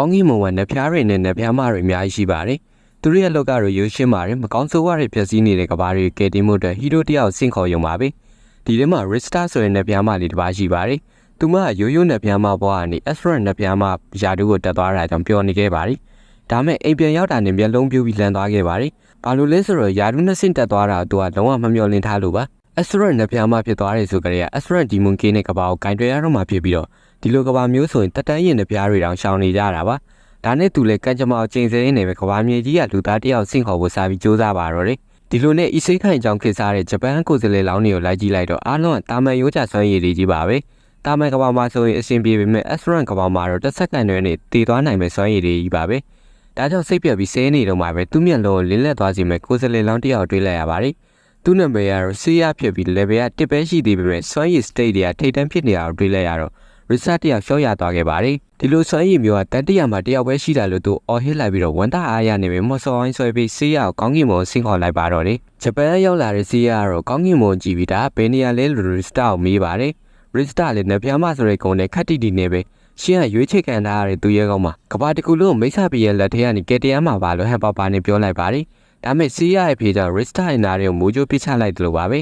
ကောင်းကင်ဘုံမှာနှဖျားတွေနဲ့နှဖျားမတွေအများကြီးရှိပါတယ်။သူတို့ရဲ့လောကကိုရိုးရှင်းပါတယ်မကောင်းဆိုးဝါးတွေဖြစ်စည်းနေတဲ့ကဘာတွေကယ်တင်မှုအတွက်ဟီးရိုတယောက်ဆင့်ခေါ်ရုံပါပဲ။ဒီထဲမှာ Rista ဆိုတဲ့နှဖျားမလေးတစ်ပါးရှိပါတယ်။သူမကရိုးရိုးနှဖျားမဘွားကနေ Astra နှဖျားမယာတူကိုတက်သွားတာကြောင့်ပြောနေခဲ့ပါတယ်။ဒါမဲ့အိမ်ပြန်ရောက်တာနဲ့မျက်လုံးပြူပြီးလန်သွားခဲ့ပါတယ်။ဘာလို့လဲဆိုတော့ယာတူနဲ့ဆင့်တက်သွားတာသူကလုံးဝမမျှော်လင့်ထားလို့ပါ။ Astra နှဖျားမဖြစ်သွားတယ်ဆိုကြတဲ့ Astra Demon King နဲ့ကဘာကိုကင်တွယ်ရတော့မှဖြစ်ပြီးတော့ ဒီလိုကဘာမျိုးဆိုရင်တက်တန်းရင်နှဖျားတွေတောင်ရှောင်နေကြတာပါ။ဒါနဲ့သူလည်းကံကြမ္မာကိုချိန်စဲနေပဲကဘာမြေကြီးကလူသားတယောက်ဆင့်ခေါ်ဖို့စာပြီးစူးစမ်းပါတော့တယ်။ဒီလိုနဲ့အီစိတ်ခိုင်ကြောင့်ခေစားတဲ့ဂျပန်ကိုယ်စားလှယ်လောင်းတွေကိုလိုက်ကြည့်လိုက်တော့အားလုံးကတာမန်ရိုးကြဆွမ်းရည်တွေကြီးပါပဲ။တာမန်ကဘာမှာဆိုရင်အဆင်ပြေပေမဲ့ Asran ကဘာမှာတော့တစ်စက္ကန့်တွင်းနဲ့တည်သွားနိုင်မဲ့ဆွမ်းရည်တွေကြီးပါပဲ။ဒါကြောင့်စိတ်ပြက်ပြီးဆဲနေတော့မှပဲသူ့မျက်လုံးကိုလင်းလက်သွားစီမဲ့ကိုယ်စားလှယ်လောင်းတယောက်တွေးလိုက်ရပါတယ်။သူ့နာမည်ကတော့ဆေးရဖြစ်ပြီး level ကတစ်ပဲရှိသေးပေမဲ့ဆွမ်းရည် state တွေကထိတ်တန့်ဖြစ်နေတာကိုတွေးလိုက်ရတော့ research တယောက်ရှော့ရသွားခဲ့ပါတယ်ဒီလိုဆွမ်းရည်မျိုးကတန်တရမှာတယောက်ပဲရှိတာလို့သူအော်ဟစ်လိုက်ပြီးတော့ဝန်တာအားရနေပြီမော်စော်ဝိုင်းဆွဲပြီးဆေးရကိုကောင်းကင်ဘုံဆင်းခေါ်လိုက်ပါတော့တယ်ဂျပန်ရောက်လာတဲ့ဆေးရကတော့ကောင်းကင်ဘုံကြည့်ပြီးဒါဘယ်နေရာလဲလို့ restart ကိုမေးပါတယ် restart လည်းနပြားမဆိုတဲ့ကုန်းနဲ့ခက်တီတီနဲ့ပဲရှင်းကရွေးချယ်ခံထားရတဲ့သူရဲကောင်းမှာကဘာတကူလုံးမိတ်ဆပီရဲ့လက်ထဲကနေကဲတရားမှာပါလို့ဟန်ပါပါနဲ့ပြောလိုက်ပါတယ်ဒါမဲ့ဆေးရရဲ့ဖေးကြောင့် restart နာတွေကိုမိုးကြိုးပစ်ချလိုက်တယ်လို့ပါပဲ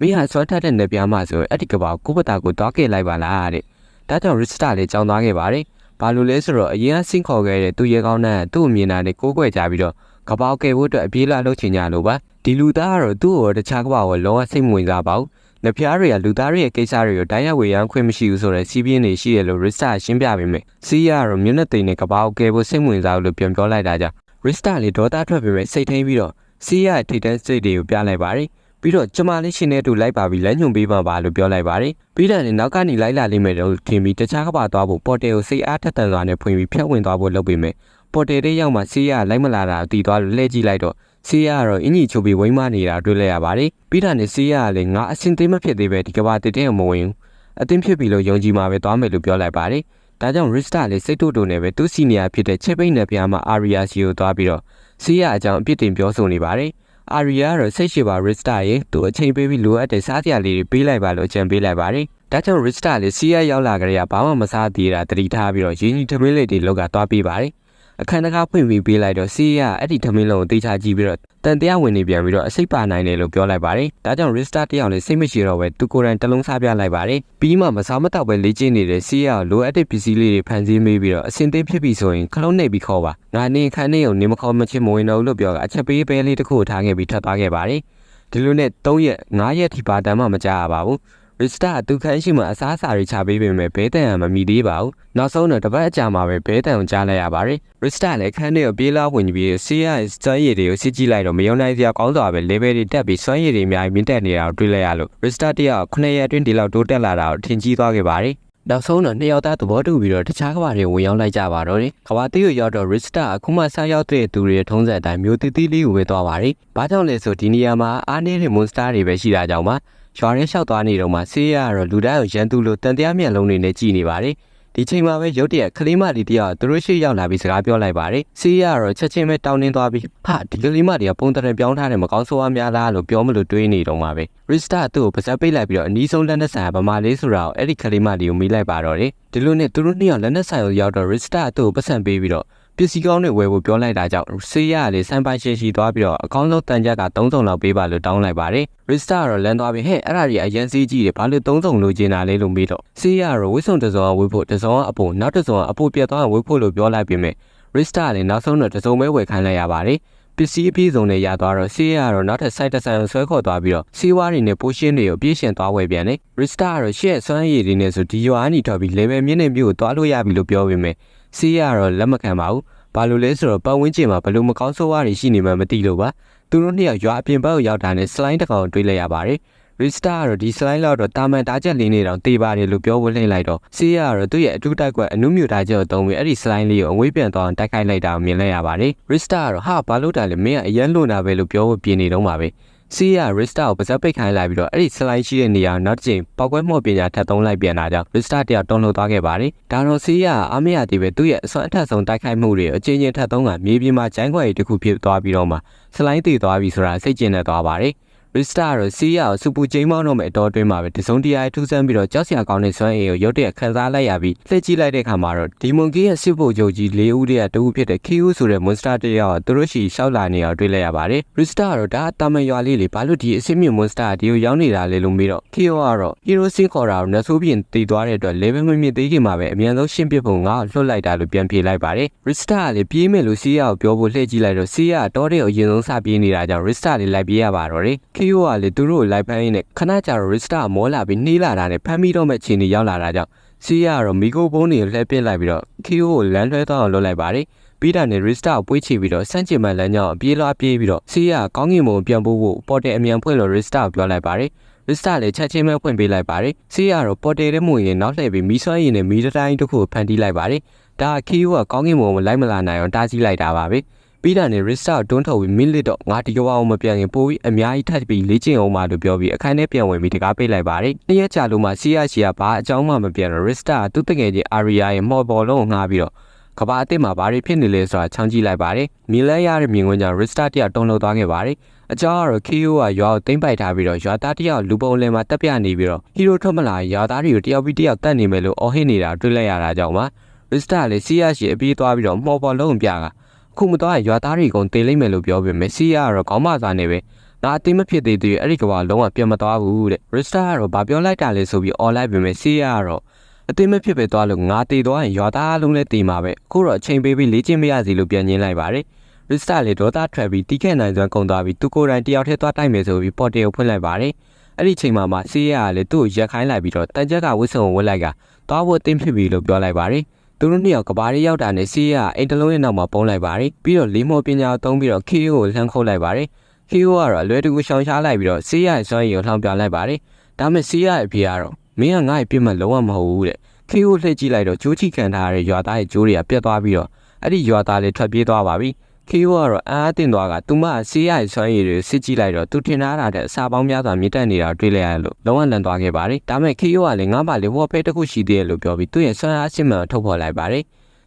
မိဟာစောထက်တဲ့နပြားမဆိုအဲ့ဒီကဘာကိုပတာကိုတောက်ခဲ့လိုက်ပါလားတဲ့ ဒါကြောင့် Rista လေးကြောင်းသွားခဲ့ပါတယ်။ဘာလို့လဲဆိုတော့အရင်ကဆင့်ခေါ်ခဲ့တဲ့သူရဲကောင်းတဲ့သူ့အမြင်နဲ့ကိုးကွယ်ကြပြီးတော့ကပောက်ကယ်ဖို့အတွက်အပြေးလာလုပ်ချင်ကြလို့ပါ။ဒီလူသားကတော့သူ့ကိုတခြားကပောက်ကိုလုံးဝစိတ်မဝင်စားပါဘူး။လက်ဖျားတွေကလူသားတွေရဲ့ကိစ္စတွေကိုတိုင်းရဝေရန်ခွင့်မရှိဘူးဆိုတဲ့စီးပြင်းတွေရှိတယ်လို့ Rista ရှင်းပြပေးမယ်။စီးရကတော့မြွနဲ့တိန်နဲ့ကပောက်ကယ်ဖို့စိတ်မဝင်စားဘူးလို့ပြန်ပြောလိုက်တာကြောင့် Rista လေးဒေါသထွက်ပြီးစိတ်ထိန်ပြီးတော့စီးရထိတ်တန်းစိတ်တွေကိုပြလိုက်ပါတယ်။ ပြီးတော့ကျမလေးရှင်နဲ့တူလိုက်ပါပြီးလက်ညွန်ပေးပါပါလို့ပြောလိုက်ပါတယ်ပြီးတဲ့နောက်ကနေလိုက်လာလိမ့်မယ်လို့ထင်ပြီးတခြားကပါသွားဖို့ပေါ်တယ်ကိုစိတ်အားထက်သန်စွာနဲ့ဖွင့်ပြီးဖြတ်ဝင်သွားဖို့လုပ်ပေးမယ်ပေါ်တယ်တဲ့ရောက်မှဆေးရလိုက်မလာတာတည်သွားလို့လှည့်ကြည့်လိုက်တော့ဆေးရကတော့အင်ကြီးချိုးပြီးဝိမ်းမနေတာတွေ့လိုက်ရပါတယ်ပြီးတာနဲ့ဆေးရကလည်းငါအစင်သိမဖြစ်သေးပဲဒီကဘာတည်တဲ့မဝင်ဘူးအသင်းဖြစ်ပြီလို့ယုံကြည်မှာပဲသွားမယ်လို့ပြောလိုက်ပါတယ်ဒါကြောင့် Rista လေးစိတ်တူတူနဲ့ပဲသူ့စီနီယာဖြစ်တဲ့ချက်ပိတ်နယ်ပြားမှာ Aria စီကိုသွားပြီးတော့ဆေးရအကြောင်းအပြစ်တင်ပြောဆိုနေပါတယ် အာရီယာကတော့စိတ်ရှိပါ Rista ရဲ့သူအချိန်ပေးပြီးလိုအပ်တဲ့စားစရာလေးတွေပေးလိုက်ပါလို့အကြံပေးလိုက်ပါတယ်။ဒါကြောင့် Rista လေးစီးရရောက်လာကြရဘာမှမစားသေးတာတတိထားပြီးတော့ရင်းကြီးထမင်းလေးတွေလောက်ကသွားပေးပါတယ်။ အခန်းတကားဖွင့်ပြီးပေးလိုက်တော့စီးရအဲ့ဒီထမင်းလုံးကိုတေချာကြည့်ပြီးတော့တန်တရားဝင်နေပြန်ပြီးတော့အစိတ်ပါနိုင်တယ်လို့ပြောလိုက်ပါတယ်။ဒါကြောင့် Rista တယောက်လည်းစိတ်မရှိတော့ပဲသူကိုယ်တိုင်တလုံးစားပြလိုက်ပါတယ်။ပြီးမှမစားမတော့ပဲလေ့ကျင့်နေတဲ့စီးရကိုလိုအပ်တဲ့ပစ္စည်းလေးတွေဖန်ဆင်းပေးပြီးတော့အစင်သိဖြစ်ပြီဆိုရင်ခလုံးနှိပ်ပြီးခေါ်ပါ။ငါနေခန်းနေုံနေမခေါ်မချင်မဝင်တော့လို့ပြောကအချက်ပေးပဲလေးတစ်ခုထားခဲ့ပြီးထပ်သွားခဲ့ပါတယ်။ဒီလိုနဲ့3ရက်5ရက်ထိပါတမ်းမှမကြရပါဘူး။ Rista သူခန်းရှိမှအစားအစာတွေချပေးပေမဲ့ဘဲတန်ကမမီသေးပါဘူး။နောက်ဆုံးတော့တပတ်အကြာမှာပဲဘဲတန်ကိုကြားလိုက်ရပါတယ်။ Rista လည်းခန်းထဲကိုပြေးလာဝင်ပြီး CS စွမ်းရည်တွေကိုစစ်ကြည့်လိုက်တော့မယုံနိုင်စရာကောင်းစွာပဲ level တွေတက်ပြီးစွမ်းရည်တွေအများကြီးမြင့်တက်နေတာကိုတွေ့လိုက်ရလို့ Rista တယောက်9ရက်အတွင်းဒီလောက်တိုးတက်လာတာကိုထင်ကြီးသွားခဲ့ပါတယ်။နောက်ဆုံးတော့နှစ်ယောက်သားသဘောတူပြီးတော့တခြားကဘာတွေဝင်ရောက်လိုက်ကြပါတော့တယ်။ကဘာတေးကိုရောက်တော့ Rista အခုမှဆားရောက်တဲ့သူတွေရဲ့ထုံးစံအတိုင်းမျိုးတီတီလေးကိုပဲသွားပါတယ်။ဘာကြောင့်လဲဆိုဒီနေရာမှာအားနည်းတဲ့ monster တွေပဲရှိတာကြောင့်ပါ။ ရွာထဲလျှောက်သွားနေတော့မှဆေးရကတော့လူတိုင်းကိုရန်သူလိုတန်တရားမျက်လုံးတွေနဲ့ကြည်နေပါတယ်ဒီချိန်မှာပဲရုတ်တရက်ကလေးမလေးတယောက်သူတို့ရှိရောက်လာပြီးစကားပြောလိုက်ပါတယ်ဆေးရကတော့ချက်ချင်းပဲတောင်းနှင်းသွားပြီးဟာဒီကလေးမတွေကပုံတရံပြောင်းထားတယ်မကောင်းဆိုးအများလားလို့ပြောမလို့တွေးနေတော့မှပဲရစ်စတာသူ့ကိုပါဇက်ပိတ်လိုက်ပြီးတော့အနီးဆုံးလက်နက်ဆိုင်ဗမာလေးဆိုတာကိုအဲ့ဒီကလေးမလေးကိုမိလိုက်ပါတော့တယ်ဒီလိုနဲ့သူတို့နှစ်ယောက်လက်နက်ဆိုင်ကိုရောက်တော့ရစ်စတာသူ့ကိုပတ်စံပေးပြီးတော့ ပစ္စည်းကောင်းတွေဝယ်ဖို့ပြောလိုက်တာကြောင့်ဆေးရကလေးစမ်းပိုင်ရှည်ရှိသွားပြီးတော့အကောင်းဆုံးတန်ကြပ်က30လောက်ပေးပါလို့တောင်းလိုက်ပါတယ်။ Rista ကတော့လမ်းသွားပြီးဟဲ့အဲ့ဒါကြီးအရင်စီးကြည့်တယ်ဘာလို့30လိုချင်တာလဲလို့မေးတော့ဆေးရကတော့ဝိဆုံတစုံဝေးဖို့တစုံကအပိုနောက်တစုံကအပိုပြတ်သွားဝေးဖို့လို့ပြောလိုက်ပြီးမြဲ Rista ကလည်းနောက်ဆုံးတော့တစုံပဲဝယ်ခိုင်းလိုက်ရပါတယ်။ပစ္စည်းအပြည့်စုံနဲ့ရသွားတော့ဆေးရကတော့နောက်ထပ် site တစ်ဆိုင်ကိုဆွဲခေါ်သွားပြီးတော့ဆေးဝါးတွေနဲ့ပိုးရှင်းတွေကိုပြေးရှင်သွားဝယ်ပြန်တယ်။ Rista ကတော့ရှေ့စွမ်းရည်တွေနဲ့ဆိုဒီရွာအနီထွက်ပြီး level မြင့်နေမျိုးကိုသွားလို့ရပြီလို့ပြောပေမဲ့ ဆေးရကတော့လက်မခံပါဘူး။ဘာလို့လဲဆိုတော့ပတ်ဝန်းကျင်မှာဘလို့မကောင်းဆိုးဝါးတွေရှိနေမှမသိလို့ပါသူတို့နှစ်ယောက်ရွာအပြင်ဘက်ကိုရောက်တာနဲ့စလိုင်းတစ်ကောင်တွေးလိုက်ရပါတယ်ရီစတာကတော့ဒီစလိုင်းလောက်တော့တာမန်တာချက်လေးနေတော့တေးပါတယ်လို့ပြောဝလှည့်လိုက်တော့စီးရကတော့သူ့ရဲ့အထူးတိုက်ကွက်အနုမြူတာချက်ကိုသုံးပြီးအဲ့ဒီစလိုင်းလေးကိုအဝေးပြန်သွားအောင်တိုက်ခိုက်လိုက်တာကိုမြင်လိုက်ရပါတယ်ရီစတာကတော့ဟာဘာလို့တာလဲမင်းကအရန်လွန်တာပဲလို့ပြောဖို့ပြင်နေတော့မှာပဲ စီးရ Rista ကိုပါဇက်ပိတ်ခိုင်းလိုက်ပြီးတော့အဲ့ဒီ slide ရှိတဲ့နေရာနောက်တစ်ချိန်ပောက်ကွဲမှုပညာထပ်သုံးလိုက်ပြန်တာကြောင့် Rista တယောက်တုံ့လှုပ်သွားခဲ့ပါတယ်။ဒါတော့စီးရအားမရသေးပဲသူ့ရဲ့အစွမ်းအထက်ဆုံးတိုက်ခိုက်မှုတွေအချင်းချင်းထပ်သုံးကမြေပြင်မှာဂျိုင်းခွက်ရီတစ်ခုဖြစ်သွားပြီးတော့မှ slide တည်သွားပြီဆိုတာစိတ်ကျဉ်နေသွားပါတယ်။ ရစ်စတာကတော့စီးရကိုစူပူချင်းမောင်းတော့မဲ့အတော်အတွင်းမှာပဲတစုံတရာထူးဆန်းပြီးတော့ကြောက်စရာကောင်းတဲ့စွမ်းအင်ကိုရုတ်တရက်ခန်းစားလိုက်ရပြီးလှည့်ကြည့်လိုက်တဲ့အခါမှာတော့ဒီမွန်ကီရဲ့စစ်ဗိုလ်ချုပ်ကြီး၄ဦးတည်းကတဦးဖြစ်တဲ့ KU ဆိုတဲ့မွန်စတာတယောက်ကသူတို့ရှိရှောက်လာနေအောင်တွေ့လိုက်ရပါတယ်ရစ်စတာကတော့ဒါတာမန်ရွာလေးလေဘာလို့ဒီအစစ်မြင့်မွန်စတာဒီကိုရောက်နေတာလဲလို့မေးတော့ KU ကတော့ Hero Sin ခေါ်တာကိုနှဆိုးပြင်တည်သွားတဲ့အတွက် level မမြင့်သေးခင်မှာပဲအမြန်ဆုံးရှင်းပစ်ဖို့ငါ့ကိုလွှတ်လိုက်တာလို့ပြန်ဖြေလိုက်ပါတယ်ရစ်စတာကလည်းပြေးမယ်လို့စီးရကိုပြောဖို့လှည့်ကြည့်လိုက်တော့စီးရကတော့တဲ့အရင်ဆုံးစပြေးနေတာကြောင့်ရစ်စတာလေးလိုက်ပြေးရပါတော့တယ် KO ကလေသူတို့ကိုလိုက်ဖမ်းရင်းနဲ့ခဏကြာတော့ Rista မောလာပြီးနှေးလာတာနဲ့ဖမ်းပြီးတော့မဲ့ခြေနေရောက်လာတာကြောင့်စီးရကတော့မီကိုဘုံးတွေလှည့်ပစ်လိုက်ပြီးတော့ KO ကိုလမ်းလွှဲသွားအောင်လုပ်လိုက်ပါတယ်ပြီးတာနဲ့ Rista ကိုပွေးချပြီးတော့စန့်ကျင်မှလမ်းကြောင်းအပြေးလွှားပြေးပြီးတော့စီးရကောင်းကင်ဘုံပြန်ပို့ဖို့ပေါ်တယ်အမြန်ဖွင့်လို့ Rista ကိုပြောလိုက်ပါတယ် Rista လည်းချက်ချင်းပဲဖွင့်ပေးလိုက်ပါတယ်စီးရတော့ပေါ်တယ်တဲ့မှုရင်နောက်လှည့်ပြီးမီးဆွဲရည်နဲ့မီးတိုင်းတစ်ခုကိုဖန်တီးလိုက်ပါတယ်ဒါက KO ကကောင်းကင်ဘုံကိုလိုက်မလာနိုင်အောင်တားဆီးလိုက်တာပါပဲ ပြီးတာနဲ့ Rista ကိုတွန်းထုတ်ပြီးမိနစ်တော့ငါဒီကဘာကိုမပြန်ရင်ပိုပြီးအများကြီးထပ်ပြီးလေ့ကျင့်အောင်ပါလို့ပြောပြီးအခန်းထဲပြန်ဝင်ပြီးတကားပိတ်လိုက်ပါတယ်။နှစ်ရက်ကြာလို့မှ CRC ကဘာအကြောင်းမှမပြန်တော့ Rista ကသူ့တငယ်ချင်း Aria ရဲ့မော်ဘော်လုံးကိုငှားပြီးတော့ကဘာအစ်စ်မှာဘာတွေဖြစ်နေလဲဆိုတာချောင်းကြည့်လိုက်ပါတယ်။မြင်လဲရတဲ့မြင်ကွင်းကြောင့် Rista တယောက်တုံးလောက်သွားခဲ့ပါတယ်။အကြောင်းကတော့ KO ကရွာကိုသိမ့်ပိုက်ထားပြီးတော့ရွာသားတယောက်လူပုံလယ်မှာတက်ပြနေပြီးတော့ဟီရိုထွက်မလာရွာသားတွေကိုတယောက်ပြီးတယောက်တတ်နေမယ်လို့အော်ဟစ်နေတာတွေ့လိုက်ရတာကြောင့်ပါ။ Rista လည်း CRC အပြေးသွားပြီးတော့မော်ဘော်လုံးပြက ခုမတော်ရွာသားတွေကုန်တေးလိမ့်မယ်လို့ပြောပေမဲ့စီးရကတော့ကောင်းမစားနေပဲငါအသိမဖြစ်သေးသေးအဲ့ဒီကဘာလုံးဝပြန်မသွားဘူးတဲ့ရစ်စတာကတော့ဘာပြောလိုက်တာလဲဆိုပြီးអော်လိုက်ပေမဲ့စီးရကတော့အသိမဖြစ်ပဲသွားလို့ငါတေသွားရင်ရွာသားလုံးလည်းတေမှာပဲအခုတော့အချိန်ပေးပြီးလေ့ကျင့်မရစီလို့ပြန်ညင်းလိုက်ပါတယ်ရစ်စတာလေဒေါသထွက်ပြီးတီးခဲ့နိုင်စွမ်းကုန်သွားပြီးသူကိုယ်တိုင်တယောက်တည်းသွားတိုက်မယ်ဆိုပြီးပေါ်တယ်ကိုဖွင့်လိုက်ပါတယ်အဲ့ဒီချိန်မှာမှစီးရကလည်းသူ့ကိုရက်ခိုင်းလိုက်ပြီးတော့တန်ချက်ကဝစ်စုံကိုဝစ်လိုက်ကသွားဖို့အသင့်ဖြစ်ပြီလို့ပြောလိုက်ပါတယ် သူတို့နှစ်ယောက်ကဘာတွေရောက်တာနဲ့စီးရအိမ်တလုံးရဲ့နောက်မှာပုံလိုက်ပါတယ်ပြီးတော့လေးမော်ပညာကိုသုံးပြီးတော့ KO ကိုလှမ်းခုတ်လိုက်ပါတယ် KO ကတော့အလွယ်တကူရှောင်ရှားလိုက်ပြီးတော့စီးရရဲ့စွမ်းရည်ကိုလှောင်ပြလိုက်ပါတယ်ဒါမဲ့စီးရရဲ့အဖေကတော့မင်းကငါ့ရဲ့ပြစ်မှတ်လုံးဝမဟုတ်ဘူးတဲ့ KO လှည့်ကြည့်လိုက်တော့ကြိုးချိခံထားရတဲ့ရွာသားရဲ့ကြိုးတွေကပြတ်သွားပြီးတော့အဲ့ဒီရွာသားလေးထွက်ပြေးသွားပါပြီ KO ကတော့အာအတင်သွားကသူမစီးရရဲ့စွမ်းရည်တွေစစ်ကြည့်လိုက်တော့သူထင်ထားတာတဲ့အစာပေါင်းများစွာမြင့်တက်နေတာတွေ့လိုက်ရလို့လုံးဝလန်သွားခဲ့ပါတယ်ဒါမဲ့ KO ကလည်းငါ့ဘာလေးဟော်ဖဲတစ်ခုရှိသေးတယ်လို့ပြောပြီးသူ့ရဲ့စွမ်းအားအစစ်မှန်ကိုထုတ်ဖော်လိုက်ပါတယ်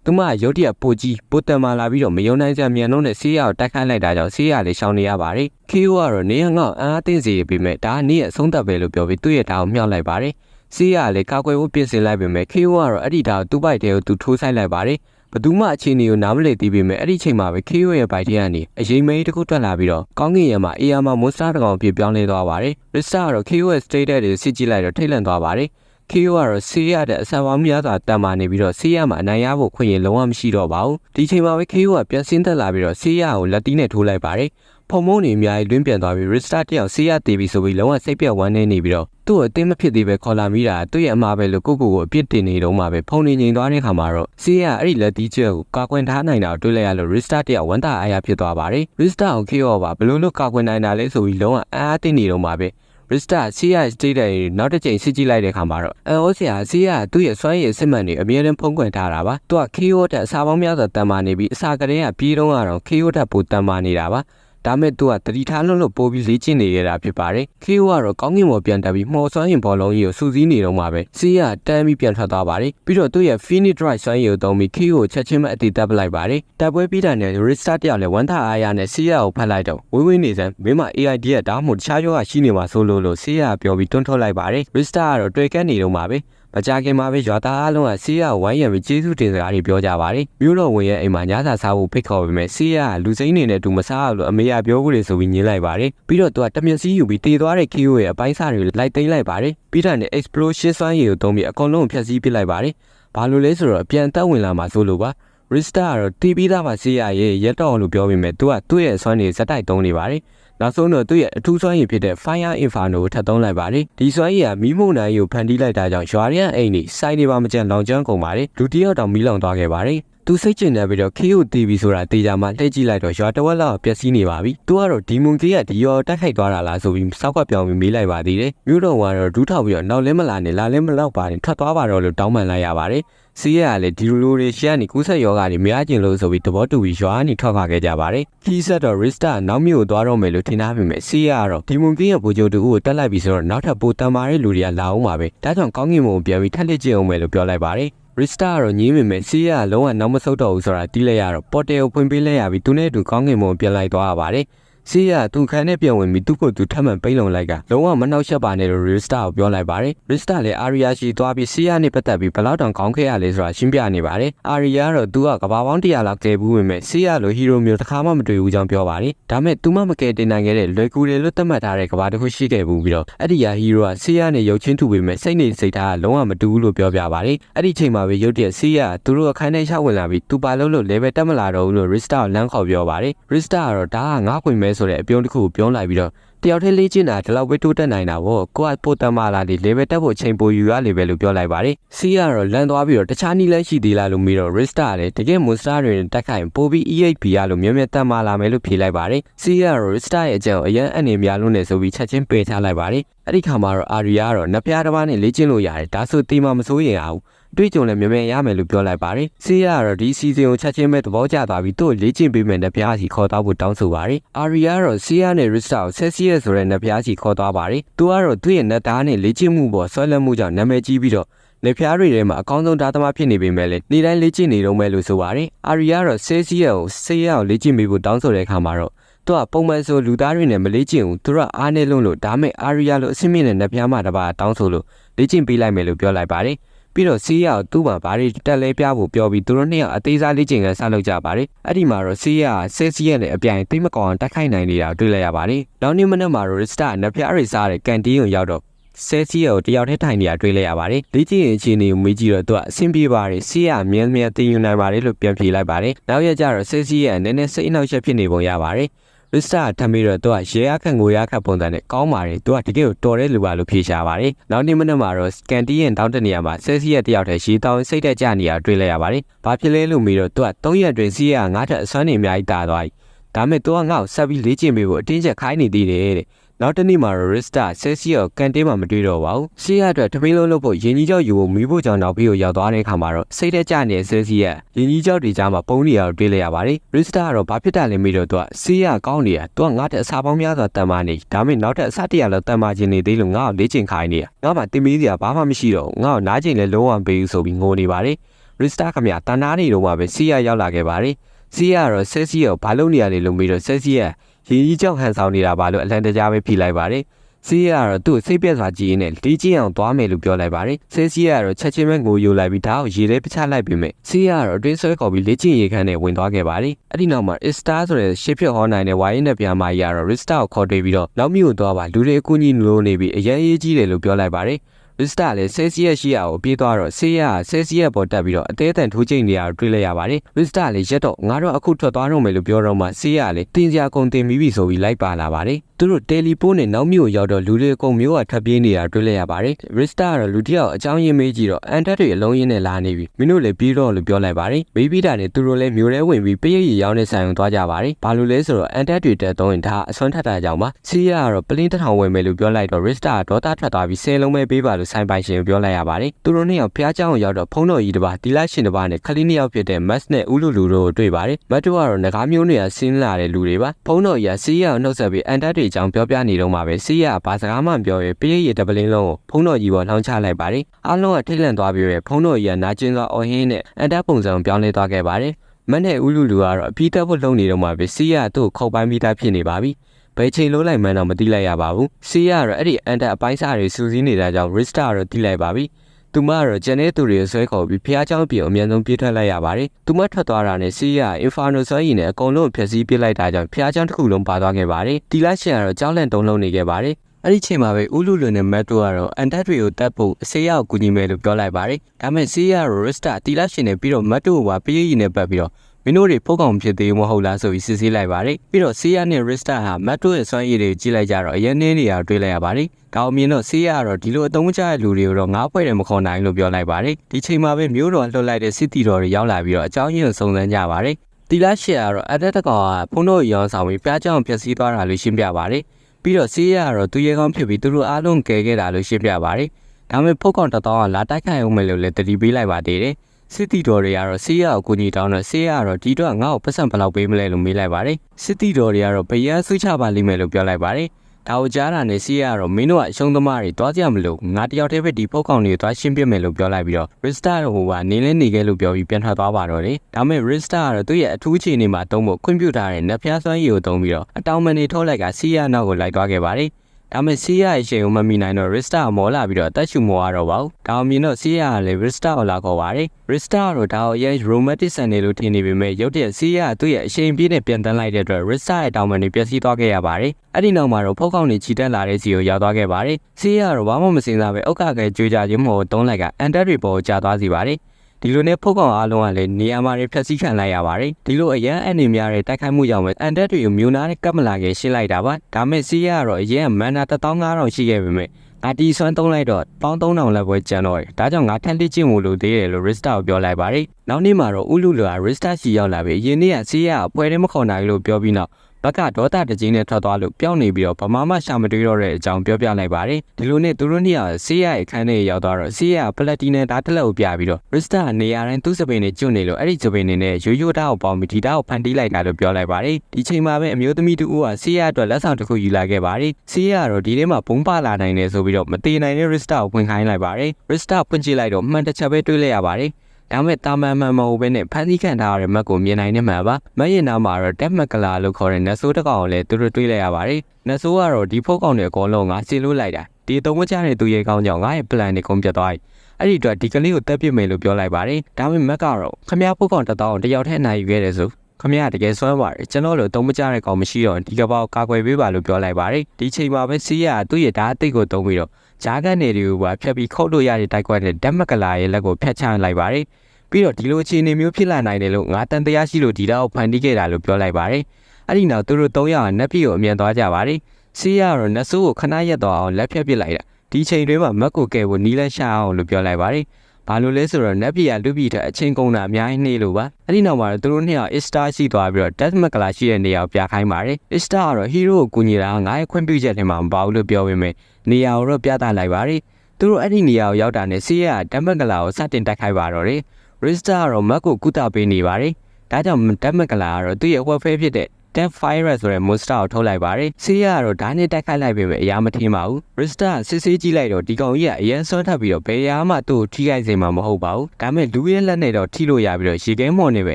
သူမရုတ်တရက်ပိုကြီးပိုတန်မာလာပြီးတော့မယုံနိုင်စရာမြန်လုံးနဲ့ဆေးရကိုတိုက်ခိုက်လိုက်တာကြောင့်ဆေးရလေးရှောင်နေရပါတယ်။ KO ကတော့နေရငေါ့အားအသင့်စီပြီးမဲ့ဒါနေ့ရဲ့အဆုံးသတ်ပဲလို့ပြောပြီးသူ့ရဲ့ဓာတ်ကိုမြှောက်လိုက်ပါတယ်။ဆေးရလေးကာကွယ်ဖို့ပြင်ဆင်လိုက်ပေမဲ့ KO ကတော့အဲ့ဒီဓာတ်ကိုသူ့ဘိုက်တဲကိုသူထိုးဆိုင်လိုက်ပါတယ်။ ဘသူမှအခြေအနေကိုနားမလည်သေးပေမဲ့အဲ့ဒီချိန်မှာပဲ KO ရဲ့ဘိုက်ထဲကနေအရင်မေးတစ်ခုထွက်လာပြီးတော့ကောင်းကင်ရံမှာ AR မှာ monster တကောင်ပြပြောင်းလဲသွားပါတယ်။ Rista ကတော့ KO ရဲ့ state တွေစစ်ကြည့်လိုက်တော့ထိတ်လန့်သွားပါတယ်။ KO ကတော့ဆေးရတဲ့အဆံပေါင်းများစွာတန်မာနေပြီးတော့ဆေးရမှာအနိုင်ရဖို့ခွင့်ရလုံးဝမရှိတော့ပါဘူးဒီချိန်မှာပဲ KO ကပြန်ဆင်းသက်လာပြီးတော့ဆေးရကိုလက်တီးနဲ့ထိုးလိုက်ပါတယ် ဖုံမုံနေအများကြီးလွင်းပြန်သွားပြီး restart တယောက်ဆေးရတည်ပြီးဆိုပြီးလုံးဝစိတ်ပြတ်ဝမ်းနေနေပြီးတော့သူ့အတင်းမဖြစ်သေးပဲခေါ်လာမိတာသူ့ရဲ့အမှားပဲလို့ကိုကိုကိုအပြစ်တင်နေတော့မှပဲဖုံနေငိန်သွားတဲ့ခါမှာတော့ဆေးရအဲ့ဒီလက်တီးချက်ကိုကာကွယ်ထားနိုင်တာကိုတွေ့လိုက်ရလို့ restart တယောက်ဝန်တာအားရဖြစ်သွားပါတယ် restart ကို KO ပါဘလို့လို့ကာကွယ်နိုင်တာလဲဆိုပြီးလုံးဝအားအတင်းနေတော့မှပဲ Rista CI state တွေနောက်တစ်ချိန်စစ်ကြည့်လိုက်တဲ့ခါမှာတော့ NOC က CI ကသူ့ရဲ့စွမ်းရည်အစစ်မှန်တွေအမြဲတမ်းဖုံးကွယ်ထားတာပါ။သူက KO တက်အစာပေါင်းများစွာတန်မာနေပြီးအစာကလေးကပြီးတော့ကတော့ KO တက်ပိုတန်မာနေတာပါ။ ဒါမဲ့သူကတတိထားလုံးလို့ပိုးပြီးလေ့ကျင့်နေရတာဖြစ်ပါတယ်။ KO ကတော့ကောင်းကင်ပေါ်ပြန်တက်ပြီးမှော်စွမ်းရင်ဘောလုံးကြီးကိုစူးစီးနေတော့မှပဲ။ C ကတန်းပြီးပြန်ထွက်သွားပါတယ်။ပြီးတော့သူ့ရဲ့ Finish Drive စွမ်းရည်ကိုသုံးပြီး KO ကိုချက်ချင်းပဲအတီးတက်ပလိုက်ပါတယ်။တပ်ပွဲပြီးတာနဲ့ Restart တယောက်လည်းဝန်ထအားရနဲ့ C ကိုဖတ်လိုက်တော့ဝေးဝေးနေစမ်းမင်းမ AID ရဲ့တောင်းမှုတခြားရောဂါရှိနေမှာဆိုလို့လို့ C ကပြောပြီးတွန်းထုတ်လိုက်ပါတယ်။ Restart ကတော့တွေ့ကက်နေတော့မှပဲ မကြခင်မှာပဲရွာသားအလုံးကစီးရဝိုင်းရံပြီးကျေးဇူးတင်စကားတွေပြောကြပါတယ်မြို့တော်ဝင်ရဲ့အိမ်မှာညစာစားဖို့ဖိတ်ခေါ်ပေမဲ့စီးရကလူစိမ့်နေနဲ့တူမစားလို့အမေကပြောဖို့လေဆိုပြီးညင်းလိုက်ပါတယ်ပြီးတော့သူကတမျက်စီးယူပြီးတေသွားတဲ့ KO ရဲ့အပိုင်းစားတွေလိုက်သိမ်းလိုက်ပါတယ်ပြီးတော့ explosion စွမ်းရည်ကိုသုံးပြီးအကုန်လုံးဖျက်ဆီးပစ်လိုက်ပါတယ်ဘာလို့လဲဆိုတော့ပြန်တက်ဝင်လာမှာဆိုလို့ပါ Rista ကတော့တီးပြီးသားပါစီးရရဲ့ရက်တော့လို့ပြောပေမဲ့သူကသူ့ရဲ့စွမ်းတွေဇက်တိုက်သုံးနေပါတယ် နောက်ဆုံးတော့သူ့ရဲ့အထူးစွမ်းရည်ဖြစ်တဲ့ Fire Inferno ကိုထပ်သုံးလိုက်ပါတယ်ဒီစွမ်းရည်ကမီးမုန်တိုင်းကိုဖန်တီးလိုက်တာကြောင့်ရွာရန်အိမ်နေစိုက်နေပါမကြံလောင်ကျွမ်းကုန်ပါတယ်လူတယောက်တောင်မီးလောင်သွားခဲ့ပါတယ် သူစိတ်ကျင်နေပြီးတော့ KO တီးပြီးဆိုတာတေးကြမှာလှည့်ကြည့်လိုက်တော့ရွာတဝက်လောက်ပျက်စီးနေပါပြီ။သူကတော့ဒီမွန်ကေးကဒီရောတက်ခိုက်သွားတာလားဆိုပြီးစောက်ကပြောင်းပြီးမေးလိုက်ပါသေးတယ်။မြို့တော်ကတော့ဒူးထောက်ပြီးတော့နောက်လဲမလာနဲ့လာလဲမလောက်ပါနဲ့ထွက်သွားပါတော့လို့တောင်းပန်လိုက်ရပါတယ်။စီးရကလည်းဒီလိုလိုတွေရှက်နေကူးဆက်ယောဂါတွေမရကျင်လို့ဆိုပြီးသဘောတူပြီးရွာကနေထွက်ခွာခဲ့ကြပါတယ်။ခီးဆက်တော့ Rista နောက်မြို့ကိုသွားတော့မယ်လို့ထင်ထားပေမဲ့စီးရကတော့ဒီမွန်ကေးရဲ့ဘူဂျိုတူကိုတက်လိုက်ပြီးဆိုတော့နောက်ထပ်ပိုတန်မာတဲ့လူတွေကလာအောင်ပါပဲ။ဒါကြောင့်ကောင်းကင်ဘုံကိုပြန်ပြီးထက်လက်ကျအောင်မယ်လို့ပြောလိုက်ပါတယ်။ Rista ကတော့ညင်းမိမယ်စီးရကလုံးဝနောက်မဆုတ်တော့ဘူးဆိုတာတီးလိုက်ရတော့ပေါ်တယ်ကိုဖွင့်ပေးလိုက်ရပြီးသူနဲ့အတူကောင်းကင်ဘုံပြန်လိုက်သွားရပါတယ် စီးရသူခန်းနဲ့ပြန်ဝင်ပြီးသူ့ကိုယ်သူထပ်မံပိတ်လုံလိုက်ကလုံးဝမနှောက်ယှက်ပါနဲ့လို့ Rista ကိုပြောလိုက်ပါတယ် Rista လည်း Aria ရှိသွားပြီးစီးရနဲ့ပတ်သက်ပြီးဘယ်လောက်တောင်ကောင်းခဲ့ရလဲဆိုတာရှင်းပြနေပါတယ် Aria ကတော့သူကကဘာပေါင်း100လောက်ကယ်ဘူးဝင်မဲ့စီးရလိုဟီရိုမျိုးတစ်ခါမှမတွေ့ဘူးကြောင်းပြောပါတယ်ဒါမဲ့သူမှမကယ်တင်နိုင်ခဲ့တဲ့လွယ်ကူတယ်လို့သတ်မှတ်ထားတဲ့ကဘာတစ်ခုရှိခဲ့ဘူးပြီးတော့အဲ့ဒီယာဟီရိုကစီးရနဲ့ရုပ်ချင်းတူပေမဲ့စိတ်နေစိတ်ထားကလုံးဝမတူဘူးလို့ပြောပြပါတယ်အဲ့ဒီချိန်မှာပဲရုတ်တရက်စီးရသူတို့အခန်းထဲရောက်ဝင်လာပြီးသူပါလို့လို့ level တက်မလာတော့ဘူးလို့ Rista ကိုလမ်းခေါ်ပြောပါတယ် Rista ကတော့ဒါကငါ့ခွင့်မဲဆိုတဲ့အပြုံးတစ်ခုကိုပြောလိုက်ပြီးတော့တယောက်တည်းလေ့ကျင့်တာဒီလောက်ပဲတိုးတက်နိုင်တာဗောကိုကပိုတမလာလေ level တက်ဖို့ချိန်ပိုယူရလေပဲလို့ပြောလိုက်ပါတယ်စီးကတော့လမ်းသွားပြီးတော့တခြားနီးလန်းရှိသေးလားလို့မေးတော့ Rista လည်းတကယ် monster တွေနဲ့တက်ခိုင်ပိုပြီး EHP ရလို့မြဲမြဲတက်မလာမယ်လို့ဖြေလိုက်ပါတယ်စီးကတော့ Rista ရဲ့အကြောင်းအရန်အနေများလုံးနဲ့ဆိုပြီးချက်ချင်းပယ်ချလိုက်ပါတယ်အဲ့ဒီခါမှာတော့ Aria ကတော့နှစ်ပြားတစ်ပါးနဲ့လေ့ကျင့်လို့ရတယ်ဒါဆိုတီမမစိုးရင်အောင် တွေ့ကြုံလည်းမြဲမြဲရမယ်လို့ပြောလိုက်ပါတယ်။စီးရကတော့ဒီစီစဉ်ကိုချက်ချင်းပဲသဘောကျသွားပြီးသူ့ကိုလေ့ကျင့်ပေးမယ်နဲ့ပြားစီခေါ်တော့ဖို့တောင်းဆိုပါတယ်။အာရီယာကတော့စီးရနဲ့ရစ်စတာကိုဆက်စီရဆိုတဲ့နဲ့ပြားစီခေါ်သွားပါတယ်။သူကတော့သူ့ရဲ့နဲ့သားနဲ့လေ့ကျင့်မှုပေါ်ဆွဲလန်းမှုကြောင့်နာမည်ကြီးပြီးတော့လေဖျားတွေထဲမှာအကောင်းဆုံးဓာတ်သမားဖြစ်နေပေမဲ့လည်းနေ့တိုင်းလေ့ကျင့်နေတော့မယ်လို့ဆိုပါတယ်။အာရီယာကတော့ဆဲစီရကိုဆေးရကိုလေ့ကျင့်ပေးဖို့တောင်းဆိုတဲ့အခါမှာတော့သူကပုံမှန်ဆိုလူသားတွေနဲ့မလေးကျင့်ဘူးသူကအားနေလုံးလို့ဒါမဲ့အာရီယာလိုအဆင့်မြင့်တဲ့နဖျားမှတပါတောင်းဆိုလို့လေ့ကျင့်ပေးလိုက်မယ်လို့ပြောလိုက်ပါတယ် ပြီးတော့စီးရကိုသူ့မှာဘာတွေတက်လဲပြဖို့ပြောပြီးသူတို့နှစ်ယောက်အသေးစားလေ့ကျင့်ခန်းဆက်လုပ်ကြပါတယ်အဲ့ဒီမှာတော့စီးရကဆဲစီးရနဲ့အပြိုင်သိမကောင်းတက်ခိုက်နိုင်နေတာတွေ့လိုက်ရပါတယ်နောက်နေ့မနေ့မှာတော့ရစ်စတာနဖျားရိစားတဲ့ကန်တင်းကိုရောက်တော့ဆဲစီကိုတယောက်တည်းထိုင်နေတာတွေ့လိုက်ရပါတယ်။လေ့ကျင့်ရင်အခြေအနေကိုမေးကြည့်တော့သူကအဆင်ပြေပါတယ်။စီးရမြဲမြဲသိယူနိုင်ပါတယ်လို့ပြန်ဖြေလိုက်ပါတယ်။နောက်ရက်ကျတော့ဆဲစီရဲ့နည်းနည်းစိတ်အနှောက်အယှက်ဖြစ်နေပုံရပါတယ်။ ရစ်စတာထမ်းပြီးတော့သူကရဲရခန့်ကိုရခတ်ပုံစံနဲ့ကောင်းပါတယ်သူကတကယ်ကိုတော်တဲ့လူပါလို့ဖြေရှာပါတယ်နောက်နေ့မနက်မှာတော့စကန်တီးရင်တောင်းတနေရမှာဆဲစီရဲ့တယောက်တည်းရှီတောင်းစိတ်တက်ကြနေရတွေ့လိုက်ရပါတယ်ဘာဖြစ်လဲလို့မေးတော့သူက၃ရက်တွင်စီးရငါးထက်အစွမ်းနေအများကြီးတာသွားပြီဒါမဲ့သူကငါ့ကိုဆက်ပြီးလေ့ကျင့်ပေးဖို့အတင်းကျပ်ခိုင်းနေသေးတယ်တဲ့ နောက်တနေ့မှာတော့ Rista ဆဲစီကိုကန်တင်းမှာမတွေ့တော့ပါဘူး။စီးရအတွက်တမင်းလုံးလုပ်ဖို့ရင်ကြီးကြောက်ယူဖို့မီးဖို့ကြောင့်နောက်ပြီးကိုရောက်သွားတဲ့အခါမှာတော့စိတ်ထဲကျနေတဲ့ဆဲစီရဲ့ရင်ကြီးကြောက်တွေကြားမှာပုံနေရတော့တွေ့လိုက်ရပါတယ်။ Rista ကတော့ဘာဖြစ်တာလဲမေးတော့သူကစီးရကောင်းနေတာ။သူကငါ့တက်အစာပေါင်းများစွာတန်မာနေ။ဒါမဲ့နောက်ထပ်အစတရလောက်တန်မာခြင်းနေသေးလို့ငါ့ကိုလေ့ကျင့်ခိုင်းနေတာ။ငါ့မှာတင်မီးစရာဘာမှမရှိတော့ဘူး။ငါ့ကိုနားကျင်လဲလုံးဝမပေးဘူးဆိုပြီးငိုနေပါတယ်။ Rista ခမရတန်နာနေတော့မှပဲစီးရရောက်လာခဲ့ပါတယ်။စီးရကတော့ဆဲစီကိုဘာလုပ်နေရလဲလို့မေးတော့ဆဲစီက ရင်ကြီးကြောက်ဟန်ဆောင်နေတာပါလို့အလန်တကြားပဲဖြေလိုက်ပါတယ်။စီးရကတော့သူ့စိတ်ပြက်စွာကြည်ရင်းနဲ့လေ့ကျင့်အောင်သွားမယ်လို့ပြောလိုက်ပါတယ်။ဆဲစီးရကတော့ချက်ချင်းပဲငိုယိုလိုက်ပြီးဒါကိုရေထဲပချလိုက်ပြီးမြဲစီးရကတော့အတွင်းဆွဲခေါ်ပြီးလေ့ကျင့်ရေခန်းနဲ့ဝင်သွားခဲ့ပါတယ်။အဲ့ဒီနောက်မှာ Star ဆိုတဲ့ရှစ်ဖြစ်ဟောနိုင်တဲ့ဝိုင်းနဲ့ပြန်မကြီးကတော့ Rista ကိုခေါ်တွေ့ပြီးတော့နောက်မြို့သွားပါလူတွေအကူကြီးလိုနေပြီးအရင်ရေးကြီးတယ်လို့ပြောလိုက်ပါတယ်။ Rista လည်းဆဲစီရက်ရှိရကိုပြေးသွားတော့ဆေးရဆဲစီရက်ပေါ်တက်ပြီးတော့အသေးအတန်ထိုးချိန်နေရတွေ့လိုက်ရပါတယ်။ Rista လည်းရက်တော့ငါတော့အခုထွက်သွားတော့မယ်လို့ပြောတော့မှဆေးရလည်းတင်စရာကုန်တင်ပြီးပြီဆိုပြီးလိုက်ပါလာပါတယ်။သူတို့တယ်လီပိုးနဲ့နောက်မြို့ရောက်တော့လူတွေအကုန်မျိုးကထပ်ပြေးနေတာတွေ့လိုက်ရပါတယ်။ Rista ကတော့လူတစ်ယောက်အကြောင်းရင်းမေးကြည့်တော့အန်တက်တွေအလုံးရင်းနဲ့လာနေပြီ။မင်းတို့လည်းပြေးတော့လို့ပြောလိုက်ပါတယ်။မေးပြီးတာနဲ့သူတို့လည်းမျိုးထဲဝင်ပြီးပရိတ်ရီရောင်းတဲ့ဆိုင်ကိုသွားကြပါတယ်။ဘာလို့လဲဆိုတော့အန်တက်တွေတက်တော့ရင်ဒါအစွမ်းထက်တာကြောင့်ပါ။ဆေးရကတော့ပလင်းတစ်ထောင်ဝင်မယ်လို့ပြောလိုက်တော့ Rista ကဒေါသထွက်သွားပြီးဆယ်လုံးပဲပေးပါလိဆိုင်ပိုင်ရှင်ကိုပြောလိုက်ရပါတယ်။သူတို့နှစ်ယောက်ဖျားเจ้าကိုရောက်တော့ဖုံးတော်ကြီးတစ်ပါးတီလိုက်ရှင်တစ်ပါးနဲ့ခလေးနှစ်ယောက်ဖြစ်တဲ့ Max နဲ့ဦးလူလူတို့ကိုတွေ့ပါတယ်။မတ်တို့ကတော့ငကားမျိုးတွေကဆင်းလာတဲ့လူတွေပါ။ဖုံးတော်ကြီးကဆေးရကိုနှုတ်ဆက်ပြီးအန်တက်တွေအကြောင်းပြောပြနေတော့မှပဲဆေးရကဘာစကားမှမပြောရဲပရိတ်ရတပလင်းလုံးကိုဖုံးတော်ကြီးပေါ်လှောင်းချလိုက်ပါတယ်။အားလုံးကထိတ်လန့်သွားပြီးပဲဖုံးတော်ကြီးကနာကျင်စွာအော်ဟင်းနဲ့အန်တက်ပုံစံကိုပြောင်းလဲသွားခဲ့ပါတယ်။မက်နဲ့ဦးလူလူကတော့အပြီးတက်ဖို့လုံနေတော့မှပဲဆေးရသူ့ကိုခုတ်ပိုင်းပြီးသားဖြစ်နေပါပြီ။ ဘယ်ချိန်လုံးလိုက်မှန်းတော့မသိလိုက်ရပါဘူး။စီးရတော့အဲ့ဒီအန်တာအပိုင်းစားတွေစူးစီးနေတာကြောင့် risk တော့တိလိုက်ပါပြီ။သူမကတော့ဂျန်နေသူတွေဆွဲခေါ်ပြီးဖျားချောင်းပြေအမြန်ဆုံးပြေးထွက်လိုက်ရပါတယ်။သူမထွက်သွားတာနဲ့စီးရ Inferno ဆွဲရင်လည်းအကုန်လုံးဖျက်ဆီးပစ်လိုက်တာကြောင့်ဖျားချောင်းတစ်ခုလုံးပါသွားခဲ့ပါတယ်။တီလာရှင်ကတော့ကြောက်လန့်တုံးလုံးနေခဲ့ပါတယ်။အဲ့ဒီချိန်မှာပဲဥလူလွန်နဲ့မက်တိုကတော့အန်တက်တွေကိုတတ်ဖို့အစေးရောက်ကူညီမယ်လို့ပြောလိုက်ပါတယ်။ဒါမဲ့ဆေးရရိုရစ်တာတီလာရှင်နဲ့ပြီးတော့မက်တိုကပါပြေးရည်နဲ့ပတ်ပြီးတော့ မင်းတို့တွေဖုတ်ကောင်ဖြစ်သေးမဟုတ်လားဆိုပြီးစစ်ဆေးလိုက်ပါတယ်ပြီးတော့ဆီးယာနဲ့ရစ်စတာဟာမတ်တိုရဲ့စွမ်းရည်တွေကြီးလိုက်ကြတော့အရင်နှင်းနေရတွေ့လိုက်ရပါတယ်ဒါအမြင်တော့ဆီးယာကတော့ဒီလိုအသုံးချတဲ့လူတွေကိုတော့ငါးဖွဲ့တယ်မခေါ်နိုင်လို့ပြောလိုက်ပါတယ်ဒီချိန်မှာပဲမျိုးတော်လှုပ်လိုက်တဲ့စစ်တီတော်တွေရောက်လာပြီးတော့အကြောင်းရင်းကိုစုံစမ်းကြပါတယ်တီလာရှေကတော့အတက်တကောင်ကဖုန်းတော်ရောင်းဆောင်ပြီးပြားကြောင်ဖျက်ဆီးသွားတာလို့ရှင်းပြပါတယ်ပြီးတော့ဆီးယာကတော့သူရဲကောင်းဖြစ်ပြီးသူတို့အားလုံးကယ်ခဲ့တာလို့ရှင်းပြပါတယ်ဒါပေမဲ့ဖုတ်ကောင်တတော်ကလာတိုက်ခိုက်အောင်မယ်လို့လည်းတတိပေးလိုက်ပါသေးတယ် စစ်တီတော်တွေကတော့ဆေးရကိုကူညီတောင်းတော့ဆေးရကတော့ဒီတော့ငါ့ကိုပတ်စံဘယ်လောက်ပေးမလဲလို့မေးလိုက်ပါတယ်စစ်တီတော်တွေကတော့ဘယန်းဆုချပါလိမ့်မယ်လို့ပြောလိုက်ပါတယ်ဒါကိုကြားတာနဲ့စီးရကတော့မင်းတို့ကအရှုံးသမားတွေတွားကြမလို့ငါတယောက်တည်းပဲဒီဖုတ်ကောင်တွေကိုတွားရှင်းပြမယ်လို့ပြောလိုက်ပြီးတော့ Rista တော့ဟိုကနေလဲနေခဲ့လို့ပြောပြီးပြန်ထွက်သွားပါတော့တယ်ဒါပေမဲ့ Rista ကတော့သူ့ရဲ့အထူးအခြေအနေမှာတုံးဖို့ခွင့်ပြုထားတဲ့နက်ဖျားစွမ်းရည်ကိုတုံးပြီးတော့အတောင်မန်နေထုတ်လိုက်ကစီးရနောက်ကိုလိုက်သွားခဲ့ပါတယ် ဒါမဲ့စီးရရဲ့ရှင်ကိုမမိနိုင်တော့ Rista မော်လာပြီးတော့တက်ရှူမော်ရတော့ပါဘူး။ဒါအောင်မြင်တော့စီးရကလည်း Rista ကိုလာခေါ်ပါတယ်။ Rista ကတော့ဒါကိုအရင် romantic ဆန်နေလို့ထင်နေပေမဲ့ရုတ်တရက်စီးရကသူ့ရဲ့အရှင်ပြည့်နဲ့ပြန်တန်းလိုက်တဲ့အတွက် Rista ရဲ့တောင်ပန်တွေပျက်စီးသွားခဲ့ရပါတယ်။အဲ့ဒီနောက်မှာတော့ဖုတ်ခေါင်တွေချီတက်လာတဲ့စီကိုရောက်သွားခဲ့ပါတယ်။စီးရကတော့ဘာမှမစင်စားပဲဥက္ကကဲကြွေးကြခြင်းမို့တုံးလိုက်ကအန်တက်တွေပေါ်ကိုကြာသွားစီပါတယ်။ ဒီလိုနဲ့ဖုတ်ကောင်အားလုံးကလည်းနေရာမှာတွေဖြတ်စည်းခံလိုက်ရပါတယ်ဒီလိုအရန်အနေများတဲ့တိုက်ခိုက်မှုကြောင့်ပဲအန်တက်တွေကိုမျိုးနာတဲ့ကပ်မလာခဲ့ရှင်းလိုက်တာပါဒါမဲ့စီးရကတော့အရင်ကမန်နာ15000ရှိခဲ့ပေမဲ့ငါတီဆွမ်းသုံးလိုက်တော့13000လက်ပွဲကျန်တော့တယ်ဒါကြောင့်ငါထန်တစ်ကျင့်မှုလို့သေးတယ်လို့ Rista ကိုပြောလိုက်ပါတယ်နောက်နေ့မှာတော့ဥလူလူက Rista စီရောက်လာပြီးအရင်နေ့ကစီးရအပွဲထဲမခေါ်နိုင်လို့ပြောပြီးနောက် ဘက်ကဒေါသတကြီးနဲ့ထွက်သွားလို့ပျောက်နေပြီးတော့ဗမာမရှာမတွေးတော့တဲ့အကြောင်းပြောပြလိုက်ပါတယ်ဒီလိုနဲ့သူတို့နှစ်ယောက်ဆေးရရဲ့အခန်းထဲရောက်သွားတော့ဆေးရပလက်တီနဲ့ဓာတ်တလက်ကိုပြပြီးတော့ရစ်စတာနေရာတိုင်းသူ့စပင်နဲ့ကျွတ်နေလို့အဲ့ဒီစပင်နေနဲ့ရိုးရိုးဓာတ်ကိုပေါင်းပြီးဒီဓာတ်ကိုဖန်တီးလိုက်တာလို့ပြောလိုက်ပါတယ်ဒီချိန်မှာပဲအမျိုးသမီးတူကဆေးရအတွက်လက်ဆောင်တစ်ခုယူလာခဲ့ပါတယ်ဆေးရကတော့ဒီထဲမှာဘုံပလာနိုင်တယ်ဆိုပြီးတော့မသေးနိုင်တဲ့ရစ်စတာကိုဝင်ခိုင်းလိုက်ပါတယ်ရစ်စတာဖွင့်ကြည့်လိုက်တော့မှန်တစ်ချက်ပဲတွေးလိုက်ရပါတယ် ဒါမဲ့တာမန်မှန်မဟုတ်ဘဲနဲ့ဖန်စီခံထားရတဲ့မက်ကိုမြင်နိုင်နေမှာပါမက်ရင်နာမှာတော့တက်မက်ကလာလို့ခေါ်တဲ့နတ်ဆိုးတစ်ကောင်ကိုလည်းသူတို့တွေးလိုက်ရပါတယ်နတ်ဆိုးကတော့ဒီဖုတ်ကောင်တွေအကုန်လုံးငါစီလို့လိုက်တာဒီသုံးမချတဲ့သူရဲ့ကောင်းကြောင့်ငါရဲ့ plan တွေကုန်ပြတ်သွားပြီအဲ့ဒီအတွက်ဒီကလေးကိုတက်ပြစ်မယ်လို့ပြောလိုက်ပါတယ်ဒါပေမဲ့မက်ကတော့ခမရဖုတ်ကောင်တစ်တောင်းတယောက်တည်းနိုင်ယူခဲ့တယ်ဆိုခမရတကယ်စွမ်းပါတယ်ကျွန်တော်တို့သုံးမကြတဲ့ကောင်မရှိတော့ဒီကပောက်ကာကွယ်ပေးပါလို့ပြောလိုက်ပါတယ်ဒီချိန်မှာပဲစီးရသူ့ရဲ့ဓာတ်အသိကိုသုံးပြီးတော့ဂျာကန်နေတွေကိုပါဖြတ်ပြီးခုတ်လို့ရတဲ့တိုက်ကွက်တဲ့ဓာတ်မကလာရဲ့လက်ကိုဖျက်ချလိုက်ပါတယ် ပြီးတော့ဒီလိုအခြေအနေမျိုးဖြစ်လာနိုင်တယ်လို့ငါတန်တရားရှိလို့ဒီတော့ဖန်တီးခဲ့တာလို့ပြောလိုက်ပါတယ်။အဲ့ဒီနောက်သူတို့၃ယောက်ကနက်ပြည့်ကိုအမြန်သွားကြပါတယ်။စီးရတော့နတ်ဆိုးကိုခဏရက်သွားအောင်လက်ဖြတ်ပစ်လိုက်တာ။ဒီချိန်တွင်းမှာမက်ကိုကဲကိုနီးလက်ရှာအောင်လို့ပြောလိုက်ပါတယ်။ဘာလို့လဲဆိုတော့နက်ပြည့်ကလူပြည့်ထက်အချင်းကုန်တာအများကြီးနှေးလို့ပါ။အဲ့ဒီနောက်မှာတော့သူတို့နှစ်ယောက် Star ရှိသွားပြီးတော့ Death Mackla ရှိတဲ့နေရာကိုပြခိုင်းပါတယ်။ Star ကတော့ Hero ကိုကူညီတာငါရဲ့ခွင့်ပြုချက်ထဲမှာမပါဘူးလို့ပြောပေမဲ့နေရာကိုတော့ပြသလိုက်ပါတယ်။သူတို့အဲ့ဒီနေရာကိုရောက်တာနဲ့စီးရက Death Mackla ကိုစတင်တိုက်ခိုက်ပါတော့တယ်။ Rista ကတော့မက်ကိုကုသပေးနေပါတယ်။ဒါကြောင့်တက်မကလာကတော့သူ့ရဲ့ warfare ဖြစ်တဲ့ Death Fire ဆိုတဲ့ monster ကိုထုတ်လိုက်ပါတယ်။ဆေးရကတော့ဓာတ်နဲ့တိုက်ခိုက်လိုက်ပေမဲ့အရာမထင်ပါဘူး။ Rista စစ်ဆေးကြည့်လိုက်တော့ဒီကောင်ကြီးကအရင်ဆွမ်းထပ်ပြီးတော့ဘယ်ရာမှသူ့ကိုထိခိုက်စေမှာမဟုတ်ပါဘူး။ဒါပေမဲ့လူရဲ့လက်နဲ့တော့ထိလို့ရပြီးတော့ရေခဲမော်နဲ့ပဲ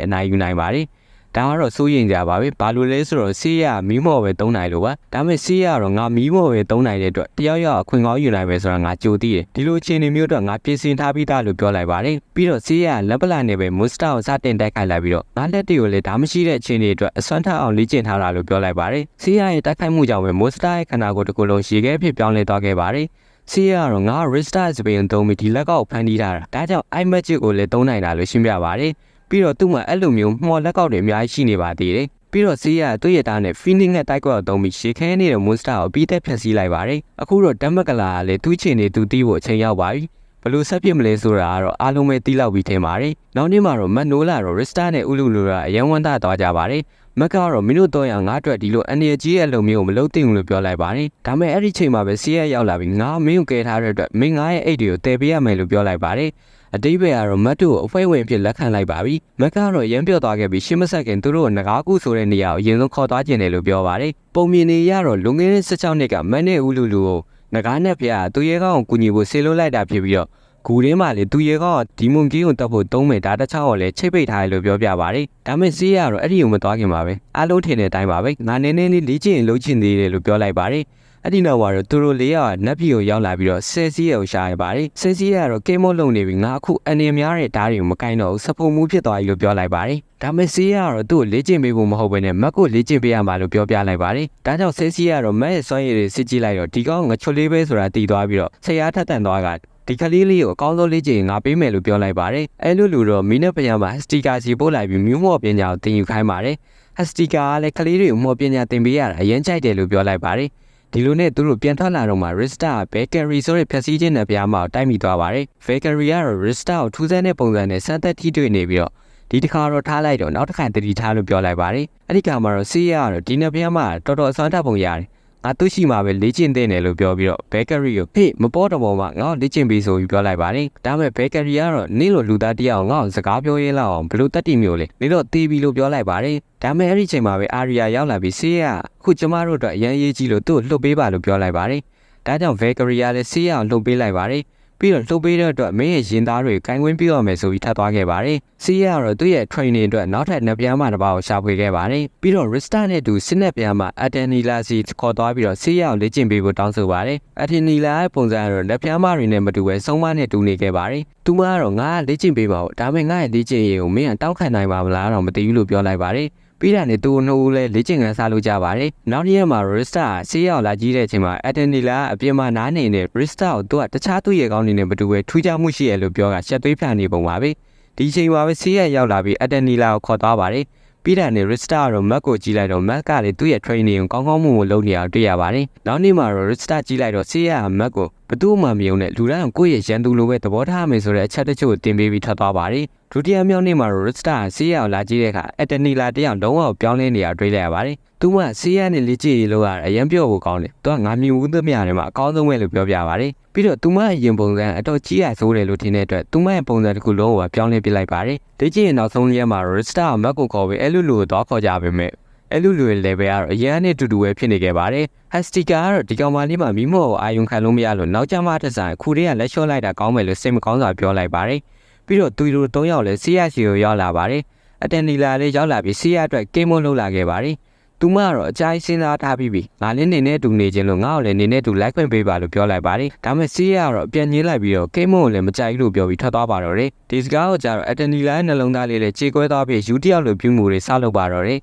အနိုင်ယူနိုင်ပါတယ်။ ဒါကတော့စိုးရင်ကြပါပဲဘာလို့လဲဆိုတော့ဆေးရမီးမော်ပဲသုံးနိုင်လို့ပါဒါပေမဲ့ဆေးရတော့ငါမီးမော်ပဲသုံးနိုင်တဲ့အတွက်တယောက်ယောက်အခွင့်ကောင်းယူနိုင်ပဲဆိုတာငါကြိုသိတယ်ဒီလိုအခြေအနေမျိုးတော့ငါပြင်ဆင်ထားပြီးသားလို့ပြောလိုက်ပါတယ်ပြီးတော့ဆေးရလက်ပလာနေပဲမွတ်စတာကိုစတင်တိုက်ခိုက်လိုက်ပြီးတော့ငါလက်တွေကိုလည်းဒါမရှိတဲ့အခြေအနေအတွက်အစွမ်းထအောင်လေ့ကျင့်ထားတာလို့ပြောလိုက်ပါတယ်ဆေးရရဲ့တိုက်ခိုက်မှုကြောင့်ပဲမွတ်စတာရဲ့ခန္ဓာကိုယ်တစ်ခုလုံးရေခဲဖြစ်ပြောင်းလဲသွားခဲ့ပါတယ်စီရတော့ငါ Rista စပင်သုံးပြီးဒီလက်ကောက်ဖန်တီးထားတာဒါကြောင့် iMagic ကိုလည်းသုံးနိုင်တာလို့ရှင်းပြပါတယ် ပြီးတော့သူ့မှာအဲ့လိုမျိုးမှော်လက်ကောက်တွေအများကြီးရှိနေပါသေးတယ်ပြီးတော့ဆေးရသူ့ရဲ့တားနဲ့ feeling နဲ့တိုက်ကွက်အသုံးပြီးရှေခဲနေတဲ့ monster ကိုပြီးသက်ဖျက်ဆီးလိုက်ပါတယ်အခုတော့ဓမ္မကလာကလည်းသူ့ချင်နေသူတီးဖို့အချိန်ရောက်ပါပြီဘလို့ဆက်ဖြစ်မလဲဆိုတာကတော့အားလုံးပဲသိလောက်ပြီးထင်ပါတယ်နောက်နေ့မှာတော့မတ်နိုလာတော့ Rista နဲ့ဥလူလူကအယံဝန်းသားသွားကြပါတယ်မက်ကတော့မင်းတို့တော့ရငါအတွက်ဒီလိုအနေကြီးရဲ့လုံမျိုးကိုမလုပ်သင့်ဘူးလို့ပြောလိုက်ပါတယ်ဒါပေမဲ့အဲ့ဒီချိန်မှာပဲဆေးရရောက်လာပြီးငါမင်းကိုကယ်ထားတဲ့အတွက်မင်းငါရဲ့အိတ်တွေကိုတည်ပေးရမယ်လို့ပြောလိုက်ပါတယ် အတိပ္ပယ်ကတော့မတ်တို့ကိုအဖွဲဝင်ဖြစ်လက်ခံလိုက်ပါပြီမက်ကတော့ရမ်းပြော့သွားခဲ့ပြီးရှင်းမဆက်ခင်သူတို့ကိုငကားကူဆိုတဲ့နေရာကိုအရင်ဆုံးခေါ်သွားခြင်းတယ်လို့ပြောပါတယ်ပုံမြင်နေရတော့လွန်ခဲ့တဲ့16နှစ်ကမတ်နဲ့ဦးလူလူကိုငကားနဲ့ဖျားသူရဲကောင်းကိုကူညီဖို့ဆေးလို့လိုက်တာဖြစ်ပြီးတော့ဂူရင်းမှာလေသူရဲကောင်းကဒီမွန်ကီကိုတက်ဖို့သုံးမယ်ဒါတခြားကိုလည်းချိတ်ပိတ်ထားတယ်လို့ပြောပြပါတယ်ဒါမဲ့စီးရတော့အဲ့ဒီကိုမသွားခင်ပါပဲအားလုံးထင်တဲ့အတိုင်းပါပဲငါနည်းနည်းလေးလေ့ကျင့်လှုပ်ချင်သေးတယ်လို့ပြောလိုက်ပါတယ် အဲ့ဒီနောက်မှာတော့သူတို့လေးယောက်ကနက်ပြည်ကိုရောက်လာပြီးတော့ဆယ်စီးရဲ့ကိုရှာရပါတယ်ဆယ်စီးရဲ့ကတော့ကေမော့လုံနေပြီငါအခုအနေများတဲ့ဓာတ်တွေကိုမကင်တော့ဘူးစဖုံမှုဖြစ်သွားပြီလို့ပြောလိုက်ပါတယ်ဒါမဲ့စီးရကတော့သူ့ကိုလေ့ကျင့်ပေးဖို့မဟုတ်ဘဲနဲ့မက်ကိုလေ့ကျင့်ပေးရမှာလို့ပြောပြလိုက်ပါတယ်ဒါကြောင့်ဆယ်စီးကတော့မက်ရဲ့စွမ်းရည်တွေစစ်ကြည့်လိုက်တော့ဒီကောင်ငချွတ်လေးပဲဆိုတာတည်သွားပြီးတော့ဆရာထက်တန်သွားကဒီကလေးလေးကိုအကောင်းဆုံးလေ့ကျင့်ငါပေးမယ်လို့ပြောလိုက်ပါတယ်အဲလိုလူတော့မီးနဲ့ပယံမှာစတီကာစီပို့လိုက်ပြီးမြို့မော့ပညာကိုတင်ယူခိုင်းပါတယ်ဟစတီကာကလည်းကလေးတွေကိုမော်ပညာတင်ပေးရတာအရင်ကြိုက်တယ်လို့ပြောလိုက်ပါတယ် ဒီလိုနဲ့သူတို့ပြန်ထွက်လာတော့မှ Rista က Bakery ဆိုတဲ့ဖြည့်ဆည်းခြင်းနဲ့ပြားမကိုတိုက်မိသွားပါတယ် Bakery ကတော့ Rista ကိုထူးဆန်းတဲ့ပုံစံနဲ့စမ်းသက်ထိတွေ့နေပြီးတော့ဒီတစ်ခါတော့ထားလိုက်တော့နောက်တစ်ခါတတိထားလို့ပြောလိုက်ပါတယ်အဲ့ဒီကမှာတော့စီးရကတော့ဒီနှစ်ပြားမတော်တော်အစွမ်းတက်ပုံရတယ် ငါသူ့ရှိမှာပဲလေ့ကျင့်တဲ့တယ်လို့ပြောပြီးတော့ဘဲကရီကိုဟေးမပေါ်တော့ပေါ်မှာငါ့ကိုလေ့ကျင့်ပေးဆိုပြီးပြောလိုက်ပါတယ်ဒါပေမဲ့ဘဲကရီကတော့နင်းလိုလူသားတယောက်ငါ့ကိုစကားပြောရဲလောက်အောင်ဘလို့တက်တီမျိုးလေနေတော့တေးပြီလို့ပြောလိုက်ပါတယ်ဒါပေမဲ့အဲ့ဒီချိန်မှာပဲအာရီယာရောက်လာပြီးဆေးရအခုကျမတို့အတွက်အရန်ရေးကြီးလို့သူ့ကိုလှုပ်ပေးပါလို့ပြောလိုက်ပါတယ်ဒါကြောင့်ဘဲကရီယာလည်းဆေးရအောင်လှုပ်ပေးလိုက်ပါတယ် ပြီးတော့လှုပ်ပေးတဲ့အတွက်မင်းရဲ့ရင်သားတွေကိုင်ဝင်းပြရမယ်ဆိုပြီးထပ်သွားခဲ့ပါတယ်။စီးရကတော့သူ့ရဲ့ training အတွက်နောက်ထပ်နှစ်ပြန်မှတစ်ပါးကိုရှာဖွေခဲ့ပါတယ်။ပြီးတော့ Rista နဲ့တူစစ်နဲ့ပြန်မှ Atenila စီခေါ်သွားပြီးတော့စီးရအောင်လေ့ကျင့်ပေးဖို့တောင်းဆိုပါတယ်။ Atenila ရဲ့ပုံစံကတော့လက်ပြန်မတွေနဲ့မတူပဲစုံမနဲ့တူနေခဲ့ပါတယ်။သူမကတော့ငါကလေ့ကျင့်ပေးပါဦး။ဒါပေမဲ့ငါရဲ့လေ့ကျင့်ရေးကိုမင်းကတောက်ခံနိုင်ပါမလားတော့မသိဘူးလို့ပြောလိုက်ပါတယ်။ ပြီးတာနဲ့သူနှုတ်ဦးလဲလေ့ကျင့်ခန်းစားလို့ကြပါတယ်။နောက်တစ်ရက်မှာ Rista ဆေးရောက်လာကြီးတဲ့အချိန်မှာ Atenila အပြင်မှာနားနေနေ Rista ကိုသူကတခြားသူ့ရဲ့ကောင်းနေနဲ့မတူပဲထူးခြားမှုရှိရလို့ပြောကရှက်သွေးဖြာနေပုံပါပဲ။ဒီချိန်မှာပဲဆေးရရောက်လာပြီး Atenila ကိုခေါ်သွားပါတယ်။ပြီးတာနဲ့ Rista ကတော့ Mac ကိုကြီးလိုက်တော့ Mac ကလည်းသူ့ရဲ့ training ကိုကောင်းကောင်းမွန်မွန်လုပ်နေအောင်တွေ့ရပါတယ်။နောက်နေ့မှာတော့ Rista ကြီးလိုက်တော့ဆေးရက Mac ကိုဘသူ့မှမယုံနဲ့လူတိုင်းကိုယ့်ရဲ့ရန်သူလိုပဲသဘောထားမယ်ဆိုတဲ့အချက်တချို့ကိုတင်ပေးပြီးထွက်သွားပါတယ်။ ဒုတိယမြောက်နေ့မှာတော့ Rista ဆေးရကိုလာကြည့်တဲ့အခါ Atenila တယောက်လုံးဝပြောင်းလဲနေတာတွေ့လိုက်ရပါတယ်။သူကဆေးရနဲ့လက်ကြည့်ရေးလို့ရအရင်ပြော့ဖို့ကောင်းတယ်။သူကငါမြင်ဘူးသမျှတွေမှာအကောင်းဆုံးပဲလို့ပြောပြပါတယ်။ပြီးတော့သူမရဲ့ရင်ပုံစံအတော်ကြီးရဆိုးတယ်လို့ထင်တဲ့အတွက်သူမရဲ့ပုံစံတစ်ခုလုံးကိုပြောင်းလဲပြလိုက်ပါတယ်။လက်ကြည့်ရင်နောက်ဆုံးရက်မှာ Rista ကိုမက်ကိုခေါ်ပြီးအဲ့လိုလိုတော့ခေါ်ကြပါမယ်။အဲ့လိုလိုရဲ့ level ကတော့အရန်နဲ့တူတူပဲဖြစ်နေခဲ့ပါတယ်။ Hastika ကတော့ဒီကောင်မလေးမှာမိမောကိုအာယုံခံလို့မရလို့နောက်ကျမှတစ်ဆိုင်ခုတည်းကလက်လျှော့လိုက်တာကောင်းမယ်လို့စိတ်မကောင်းစွာပြောလိုက်ပါတယ်။ ပြီးတော့သူတို့၃ယောက်လည်း CRC ကိုရောက်လာပါတယ်။အတန်နီလာလည်းရောက်လာပြီး CR အတွက်ကိမွန်လုပ်လာခဲ့ပါတယ်။သူမကတော့အကြိုက်စဉ်းစားထားပြီးပြီငါလည်းနေနဲ့တူနေခြင်းလို့ငါ့ကိုလည်းနေနဲ့တူလိုက်ခွင့်ပေးပါလို့ပြောလိုက်ပါတယ်ဒါပေမဲ့စီးရကတော့ပြန်ညင်းလိုက်ပြီးတော့ကိမွန်ကိုလည်းမကြိုက်လို့ပြောပြီးထွက်သွားပါတော့တယ်ဒီစကားကိုကြတော့အတန်နီလာရဲ့နှလုံးသားလေးလည်းခြေကွဲသွားပြီးယူတယောက်လိုပြုမှုတွေစလုပ်ပါတော့တယ်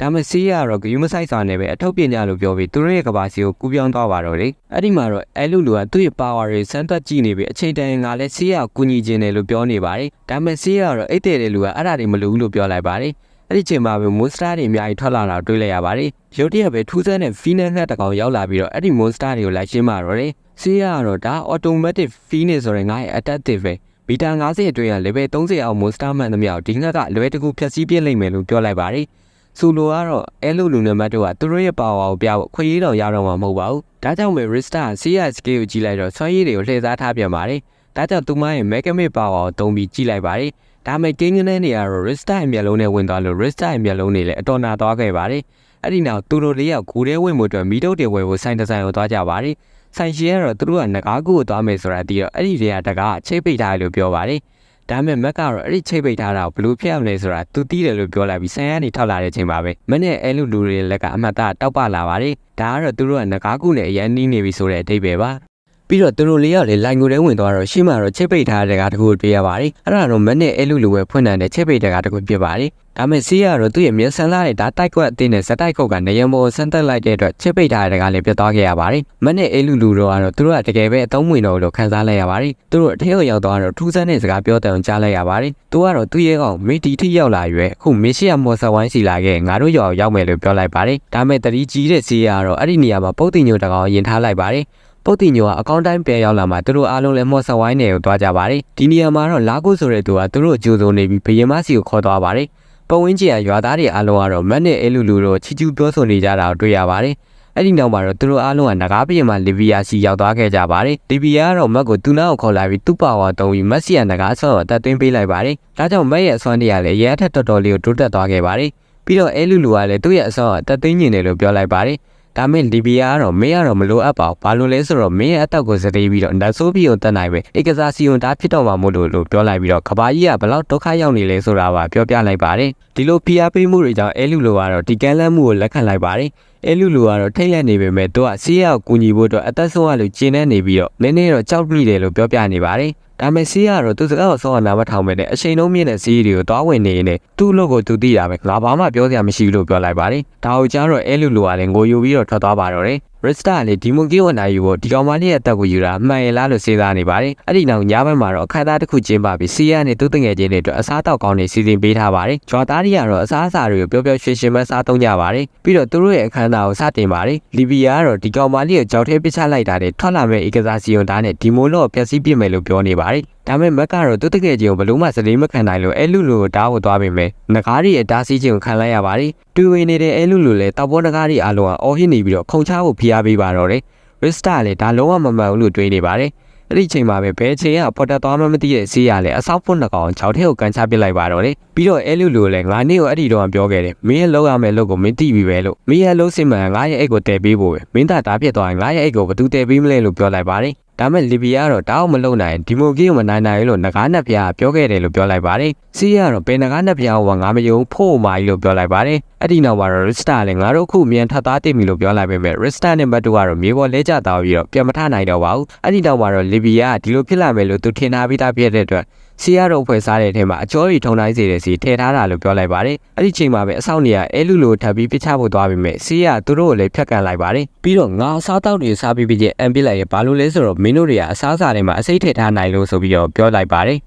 ဒါမဲ့စီးရကတော့ဂယူးမဆိုင်စာနဲ့ပဲအထောက်ပညာလို့ပြောပြီးသူတို့ရဲ့ကဘာစီကိုကူးပြောင်းသွားပါတော့တယ်အဲ့ဒီမှာတော့အဲလူလူကသူ့ရဲ့ power တွေစမ်းသပ်ကြည့်နေပြီးအချိန်တန်ငါလည်းစီးရကိုကူညီခြင်းတယ်လို့ပြောနေပါတယ်ဒါမဲ့စီးရကတော့အိတ်တဲ့တဲ့လူကအဲ့ဒါတွေမလုပ်ဘူးလို့ပြောလိုက်ပါတယ်အဲ့ဒီချိန်မှာပဲမွန်စတာတွေအများကြီးထွက်လာတာတွေ့လိုက်ရပါတယ်ရုတ်တရက်ပဲထူးဆန်းတဲ့ဖီနက်ငှက်တစ်ကောင်ရောက်လာပြီးတော့အဲ့ဒီမွန်စတာတွေကိုလိုက်ရှင်းပါတော့တယ်စီးရကတော့ဒါ automatic phoenix ဆိုတဲ့ငါ့ရဲ့ adaptive ပဲဘီတာ90အတွင်းက level 30အောင် monster မှန်သမျှကိုဒီငှက်ကလွယ်တကူဖျက်ဆီးပြစ်လိုက်မယ်လို့ပြောလိုက်ပါတယ် ဆိုလိုကတော့အဲလိုလူနံပါတ်တို့ကသူတို့ရဲ့ power ကိုပြဖို့ခွေးတော်ရတော့မှာမဟုတ်ပါဘူးဒါကြောင့်ပဲ Rista CS scale ကိုကြည့်လိုက်တော့ဆွမ်းရည်တွေကိုလှည့်စားထားပြန်ပါတယ်ဒါကြောင့်သူမရဲ့ Megamic power ကိုသုံးပြီးကြည့်လိုက်ပါတယ်ဒါမဲ့ကင်းကလေးနေရတော့ Rista ရဲ့မျက်လုံးနဲ့ဝင်သွားလို့ Rista ရဲ့မျက်လုံးတွေလည်းအတော်နာသွားခဲ့ပါတယ်အဲ့ဒီနောက်သူတို့လေးယောက်ကိုယ်ထဲဝင်မှုအတွက်မီးတုပ်တွေဝယ်ဖို့ဆိုင်ဒီဇိုင်ကိုသွားကြပါတယ်ဆိုင်ရှင်ကတော့သူတို့ကငကားကူကိုသွားမယ်ဆိုတာတည်းတော့အဲ့ဒီတွေကတကားချိတ်ပိတ်ထားတယ်လို့ပြောပါတယ် ဒါပေမဲ့မက်ကတော့အဲ့ဒီချိတ်ပိတ်ထားတာကိုဘယ်လိုဖြစ်အောင်လဲဆိုတာသူသိတယ်လို့ပြောလိုက်ပြီးဆိုင်ကနေထောက်လာတဲ့အချိန်ပါပဲမနဲ့အဲလူလူတွေလက်ကအမှတ်သားတောက်ပလာပါတယ်ဒါကတော့သူတို့ကငကားကူနဲ့အရန်နီးနေပြီဆိုတဲ့အဓိပ္ပာယ်ပါ ပြီးတော့သူတို့လေးယောက်လေလိုင်ကိုထဲဝင်သွားတော့ရှေ့မှာတော့ချိတ်ပိတ်ထားတဲ့ကတကူတွေ့ရပါတယ်အဲ့ဒါတော့မနဲ့အဲလူလူပဲဖွင့်တဲ့ချိတ်ပိတ်တဲ့ကတကူဖြစ်ပါတယ်ဒါမဲ့စီးရတော့သူ့ရဲ့မျက်စံလာတဲ့ဒါတိုက်ကွက်အသင်းနဲ့ဇက်တိုက်ခုတ်ကနေရံပေါ်ဆန်းသက်လိုက်တဲ့အတွက်ချိတ်ပိတ်ထားတဲ့ကလည်းပြတ်သွားခဲ့ရပါတယ်မနဲ့အဲလူလူတော့ကတော့သူတို့ကတကယ်ပဲအသုံးဝင်တော့လို့ခံစားလိုက်ရပါတယ်သူတို့အထက်ရောက်သွားတော့ထူးဆန်းတဲ့စကားပြောတဲ့အောင်ကြားလိုက်ရပါတယ်သူကတော့သူ့ရဲ့ကောင်မိတီထိရောက်လာရွယ်အခုမင်းရှိရမော်ဆဝိုင်းစီလာခဲ့ငါတို့ရောက်ရောက်မယ်လို့ပြောလိုက်ပါတယ်ဒါမဲ့တတိကြီးတဲ့စီးရတော့အဲ့ဒီနေရာမှာပုတ်တင်ညိုတကောင်ရင်ထားလိုက်ပါတယ် ပုတ်တင်ညိုကအကောင့်တိုင်းပြန်ရောက်လာမှသူတို့အားလုံးလည်းမော့ဆဝိုင်းနယ်ကိုသွားကြပါတယ်ဒီနေရာမှာတော့လာကိုဆိုတဲ့သူကသူတို့ကြိုးစုံနေပြီးဘရင်မစီကိုခေါ်သွားပါတယ်ပတ်ဝန်းကျင်ကရွာသားတွေအားလုံးကတော့မတ်နဲ့အဲလူလူတို့ချီချူပြောဆိုနေကြတာကိုတွေ့ရပါတယ်အဲ့ဒီနောက်မှာတော့သူတို့အားလုံးကနဂါးပြင်မှာလီဗီယာစီရောက်သွားခဲ့ကြပါတယ်လီဗီယာကတော့မတ်ကိုသူနာကိုခေါ်လာပြီးသူ့ပါဝါတုံးပြီးမက်ဆီယာနဂါးဆော့ကိုတက်သွင်းပေးလိုက်ပါတယ်ဒါကြောင့်မက်ရဲ့အစွမ်းတွေကလည်းရဲအထက်တော်တော်လေးကိုတိုးတက်သွားခဲ့ပါတယ်ပြီးတော့အဲလူလူကလည်းသူ့ရဲ့အဆော့ကိုတက်သိမ်းနေတယ်လို့ပြောလိုက်ပါတယ် ဒါမဲ့လီဘီယာကတော့မင်းကတော့မလိုအပ်ပါဘူးဘာလို့လဲဆိုတော့မင်းရဲ့အတက်ကိုစတေးပြီးတော့နတ်ဆိုးပြီးကိုတက်နိုင်ပဲဧကစားစီယွန်တားဖြစ်တော့မှာမို့လို့လို့ပြောလိုက်ပြီးတော့ကဘာကြီးကဘလောက်ဒုက္ခရောက်နေလဲဆိုတာပါပြောပြလိုက်ပါတယ်ဒီလိုဖိအားပေးမှုတွေကြောင့်အဲလူလိုကတော့ဒီကမ်းလှမ်းမှုကိုလက်ခံလိုက်ပါတယ်အဲလူလူကတော့ထိတ်လက်နေပေမဲ့သူကစီးရောက်ကူညီဖို့အတွက်အသက်ဆုံးရလို့ကျင်းနေနေပြီးတော့နည်းနည်းတော့ကြောက်မိတယ်လို့ပြောပြနေပါတယ် ဒါမဲ့စီးကတော့သူစကားကိုစောရနာမထောင်ပဲနဲ့အချိန်လုံးမြင့်တဲ့စီးတွေကိုတွားဝင်နေနေသူ့လို့ကိုသူသိတာပဲငါဘာမှပြောစရာမရှိဘူးလို့ပြောလိုက်ပါတယ်ဒါကိုကြားတော့အဲလူလူကလည်းငိုယူပြီးတော့ထွက်သွားပါတော့တယ် ရစ်စတာလည်းဒီမွန်ကီဝနိုင်ယူဖို့ဒီကောင်မလေးရဲ့အသက်ကိုယူတာမှန်ရလားလို့စဉ်းစားနေပါတယ်အဲ့ဒီနောက်ညဘက်မှာတော့အခမ်းအနားတစ်ခုကျင်းပပြီးစီးရနဲ့သူ့တငယ်ချင်းတွေအတွက်အစားတောက်ကောင်းတွေစီစဉ်ပေးထားပါတယ်ဂျွာသားတွေကတော့အစားအစာတွေကိုပျော်ပျော်ရွှင်ရွှင်ပဲစားသုံးကြပါတယ်ပြီးတော့သူတို့ရဲ့အခမ်းအနားကိုစတင်ပါတယ်လီဘီယာကတော့ဒီကောင်မလေးကိုကြောက်ထဲပစ်ချလိုက်တာနဲ့ထွက်လာမဲ့ဧကစားစီယွန်သားနဲ့ဒီမိုလော့ကိုဖျက်ဆီးပစ်မယ်လို့ပြောနေပါတယ် ဒါပေမဲ့မက်ကတော့သူတကယ်ချင်းကိုဘလို့မှစလေးမခံနိုင်လို့အဲလူလူကိုတားဖို့သွားပေမဲ့ငကားရီရဲ့တားဆီးခြင်းကိုခံလိုက်ရပါတယ်တူဝင်နေတဲ့အဲလူလူလည်းတောက်ပေါ်ငကားရီအားလုံးကအော်ဟစ်နေပြီးတော့ခုံချဖို့ဖိအားပေးပါတော့တယ်ရစ်စတာလည်းဒါလုံးဝမမှန်ဘူးလို့တွေးနေပါတယ်အဲ့ဒီချိန်မှာပဲဘဲချိန်ကပေါ်တက်သွားမှမသိတဲ့စီးရလဲအဆောက်ဖွင့်နှကောင်ချောက်ထဲကိုကန်ချပစ်လိုက်ပါတော့တယ်ပြီးတော့အဲလူလူလည်းငါနေ့ကိုအဲ့ဒီတော့ပြောခဲ့တယ်မင်းရဲ့လောက်ရမယ့်လုပ်ကိုမင်းသိပြီပဲလို့မင်းရဲ့လုံးစင်မှန်ငါရဲ့အိတ်ကိုတည်ပေးဖို့ပဲမင်းသားတားပြစ်သွားရင်ငါရဲ့အိတ်ကိုဘသူတည်ပေးမလဲလို့ပြောလိုက်ပါတယ် ဒါမဲ့လီဘီယာကတော့တောင်းမလုံနိုင်ဒီမိုကီကိုမနိုင်နိုင်လို့ငကားနှစ်ဖျားပြောခဲ့တယ်လို့ပြောလိုက်ပါတယ်စီးရကတော့ဘယ်ငကားနှစ်ဖျားကငါမယုံဖို့မာကြီးလို့ပြောလိုက်ပါတယ်အဲ့ဒီနောက်မှာတော့ Rista လည်းငါတို့အခုမြန်ထပ်သားတင်ပြီလို့ပြောလိုက်ပေမဲ့ Rista နဲ့မတ်တူကတော့မြေပေါ်လဲကျသွားပြီးတော့ပြန်မထနိုင်တော့ပါဘူးအဲ့ဒီနောက်မှာတော့လီဘီယာကဒီလိုဖြစ်လာမယ်လို့သူထင်ထားပြီးသားဖြစ်တဲ့အတွက် စီရတော့ဖွဲ့စားတဲ့အထက်မှာအကျော်ရီထုံတိုင်းစေတဲ့စီထည့်ထားတာလို့ပြောလိုက်ပါတယ်အဲ့ဒီချိန်မှာပဲအဆောက်နေရအဲလူလိုထပ်ပြီးပြချဖို့သွားပြီမဲ့စီရသူတို့ကိုလည်းဖြတ်ကန်လိုက်ပါတယ်ပြီးတော့ငါအစားတောက်တွေစားပြီးပြီးချင်းအန်ပစ်လိုက်ရဘာလို့လဲဆိုတော့မင်းတို့တွေကအစားအစာတွေမှာအစိတ်ထည့်ထားနိုင်လို့ဆိုပြီးတော့ပြောလိုက်ပါတယ်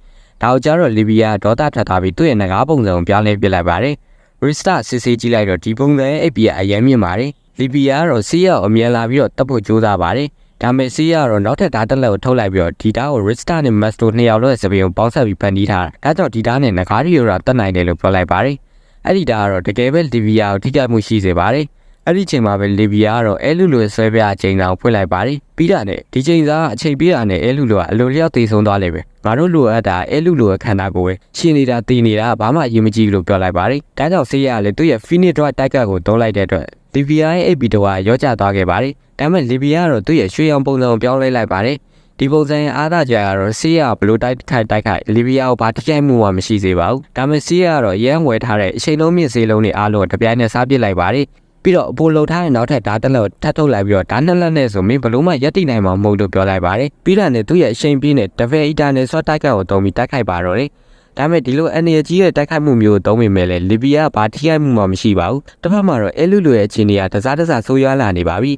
ဒါကိုကြတော့လီဘီယာဒေါသထပ်ထားပြီးသူ့ရဲ့ငကားပုံစံကိုပြောင်းလဲပြလိုက်ပါတယ်ရစ်စတာစစ်စစ်ကြည့်လိုက်တော့ဒီပုံစံရဲ့အိပ်ပြီးအရင်မြင်ပါတယ်လီဘီယာကတော့စီးရအမြဲလာပြီးတော့တပ်ဖို့ကြိုးစားပါတယ် ဒါပေမဲ့စီးရကတော့နောက်ထပ်ဓာတ်တက်လက်ကိုထုတ်လိုက်ပြီးတော့ဒီဓာတ်ကိုရစ်စတာနဲ့မက်စတိုနှစ်ယောက်လုံးရဲ့စပင်းကိုပေါင်းဆက်ပြီးဖန်တီးထားတာဒါကြောင့်ဒီဓာတ်နဲ့ငကားရီရိုရာတက်နိုင်တယ်လို့ပြောလိုက်ပါတယ်အဲ့ဒီဓာတ်ကတော့တကယ်ပဲလီဘီယာကိုထိခိုက်မှုရှိစေပါတယ်အဲ့ဒီချိန်မှာပဲလီဘီယာကတော့အဲလူလိုဆွဲပြအချိန်တောင်ဖွင့်လိုက်ပါတယ်ပြီးတာနဲ့ဒီချိန်စားအချိန်ပြတာနဲ့အဲလူလိုကအလိုလျောက်တည်ဆုံးသွားလိမ့်မယ်ငါတို့လိုအပ်တာအဲလူလိုရဲ့ခန္ဓာကိုယ်ပဲရှင်နေတာတည်နေတာဘာမှအရေးမကြီးဘူးလို့ပြောလိုက်ပါတယ်ဒါကြောင့်ဆေးရကလည်းသူ့ရဲ့ Phoenix Drive တိုက်ကတ်ကိုသုံးလိုက်တဲ့အတွက်လီဘီယာရဲ့ AP တော့ရောကျသွားခဲ့ပါတယ် ဒါပေမဲ့လီဘီယာကတော့သူ့ရဲ့ရွှေရောင်ပုံစံကိုပြောင်းလဲလိုက်ပါတယ်ဒီပုံစံရဲ့အားသာကြကတော့စီးရဘလို့တိုက်ခိုက်တိုက်ခိုက်လီဘီယာကိုဘာထိခိုက်မှုမှမရှိစေပါဘူးဒါပေမဲ့စီးရကတော့ရမ်းဝယ်ထားတဲ့အချိန်လုံးမြင့်စေးလုံးတွေအားလုံးတပြိုင်နက်စားပစ်လိုက်ပါတယ်ပြီးတော့အပိုလှုပ်ထားတဲ့နောက်ထပ်ဓာတ်တက်လက်ကိုထပ်ထုတ်လိုက်ပြီးတော့ဓာတ်နှစ်လက်နဲ့ဆိုမင်းဘလို့မှရက်တိနိုင်မှာမဟုတ်လို့ပြောလိုက်ပါတယ်ပြီးတာနဲ့သူ့ရဲ့အချိန်ပြည့်နဲ့တဗယ်အီတာနဲ့ဆွတ်တိုက်ခိုက်ကိုတုံးပြီးတိုက်ခိုက်ပါတော့တယ်ဒါပေမဲ့ဒီလိုအနေကြီးရဲ့တိုက်ခိုက်မှုမျိုးကိုသုံးမိမယ်လေလီဘီယာကဘာထိခိုက်မှုမှမရှိပါဘူးတစ်ဖက်မှာတော့အဲလူလူရဲ့အခြေအနေကတစားတစားဆိုးရွားလာနေပါပြီ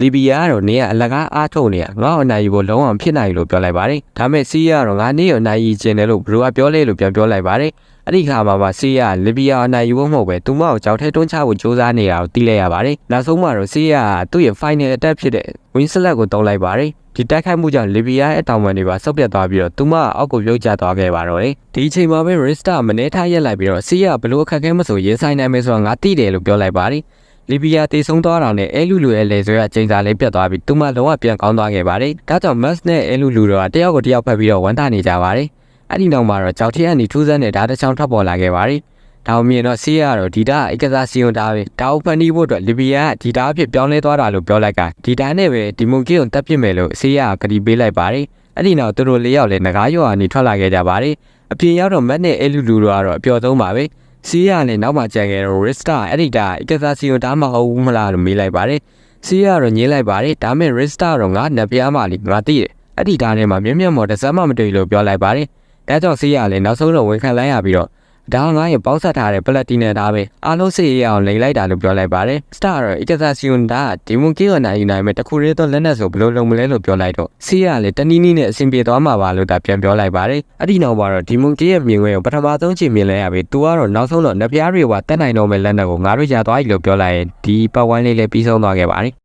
လီဘီယာကတော့နေကအလကားအားထုတ်နေရငါ့အနိုင်ယူဖို့လုံးဝဖြစ်နိုင်လို့ပြောလိုက်ပါတယ်ဒါပေမဲ့စီးရကတော့ငါနေရအနိုင်ယူခြင်းတယ်လို့ဘရိုကပြောလဲလို့ပြန်ပြောလိုက်ပါတယ်အဲ့ဒီခါမှာမှစီးရလီဘီယာအနိုင်ယူဖို့မဟုတ်ပဲသူမကိုကြောက်ထဲတွန်းချဖို့ကြိုးစားနေတာကိုသိလိုက်ရပါတယ်နောက်ဆုံးမှာတော့စီးရကသူ့ရဲ့ final attack ဖြစ်တဲ့ win select ကိုတုံးလိုက်ပါတယ်ဒီတိုက်ခိုက်မှုကြောင့်လီဘီယာရဲ့အတောင်ပံတွေပါဆုတ်ပြတ်သွားပြီးတော့သူမအောက်ကိုပြုတ်ကျသွားခဲ့ပါတော့တယ်ဒီအချိန်မှာပဲ Rista မနေထားရက်လိုက်ပြီးတော့စီးရဘလို့အခက်ခဲမဆိုရင်ဆိုင်နိုင်မယ်ဆိုတော့ငါသိတယ်လို့ပြောလိုက်ပါတယ် လီဘီယာတေဆုံးသွားတာနဲ့အဲလူလူရဲ့လေဆွဲကချိန်စာလေးပြတ်သွားပြီးသူမလုံးဝပြန်ကောင်းသွားခဲ့ပါတယ်ဒါကြောင့် Max နဲ့အဲလူလူတို့ကတယောက်ကိုတယောက်ဖက်ပြီးတော့ဝမ်းသာနေကြပါတယ်အဲ့ဒီနောက်မှာတော့ကြောက်ထက်ကနေထူးဆန်းတဲ့ဓာတ်တစ်ချောင်းထွက်ပေါ်လာခဲ့ပါတယ်ဒါအောင်မြင်တော့စီးရတော့ဒီတာအိကစားစီယွန်တာပဲဒါကိုဖန်တီးဖို့အတွက်လီဘီယာကဒီတာအဖြစ်ပြောင်းလဲသွားတာလို့ပြောလိုက်ကဒီတာနဲ့ပဲဒီမုန်ကီကိုတက်ပစ်မယ်လို့စီးရကကတိပေးလိုက်ပါတယ်အဲ့ဒီနောက်သူတို့လေးယောက်လည်းငကားရော်ကနေထွက်လာခဲ့ကြပါတယ်အပြင်ရောက်တော့မက်နဲ့အဲလူလူတို့ကတော့အပျော်ဆုံးပါပဲ စီးရနဲ့နောက်မှကြံခဲ့တော့ Rista အဲ့ဒီတာအိကစားစီယွန်တာမဟုတ်ဘူးမလားလို့မေးလိုက်ပါတယ်စီးရတော့ညင်းလိုက်ပါတယ်ဒါမဲ့ Rista တော့ငါနပြားမလေးငါသိတယ်အဲ့ဒီတာထဲမှာမြင့်မြတ်မော်တစ်စမ်းမှမတွေ့လို့ပြောလိုက်ပါတယ်ဒါကြောင့်စီးရလည်းနောက်ဆုံးတော့ဝန်ခံလိုက်ရပြီးတော့ ဒါကငါ့ရဲ့ပေါက်ဆက်ထားတဲ့ပလက်တီနဲ့ဒါပဲအားလုံးစိတ်ရအောင်လိမ့်လိုက်တာလို့ပြောလိုက်ပါတယ်။ Star တော့ Ikazasiun ဒါဒီမွန်ကီကိုနိုင်ယူနိုင်မဲ့တခုရဲတော့လက်နက်ဆိုဘယ်လိုလုပ်မလဲလို့ပြောလိုက်တော့စီးရလည်းတနည်းနည်းနဲ့အဆင်ပြေသွားမှာပါလို့ဒါပြန်ပြောလိုက်ပါတယ်။အဲ့ဒီနောက်မှာတော့ဒီမွန်ကီရဲ့မြင်ကွင်းကိုပထမဆုံးချိန်မြင်လဲရပြီ။ तू ကတော့နောက်ဆုံးတော့နပြားတွေကတက်နိုင်တော့မဲ့လက်နက်ကိုငါတို့ရသွားပြီလို့ပြောလိုက်ရင်ဒီပတ်ဝိုင်းလေးလည်းပြီးဆုံးသွားခဲ့ပါတယ်။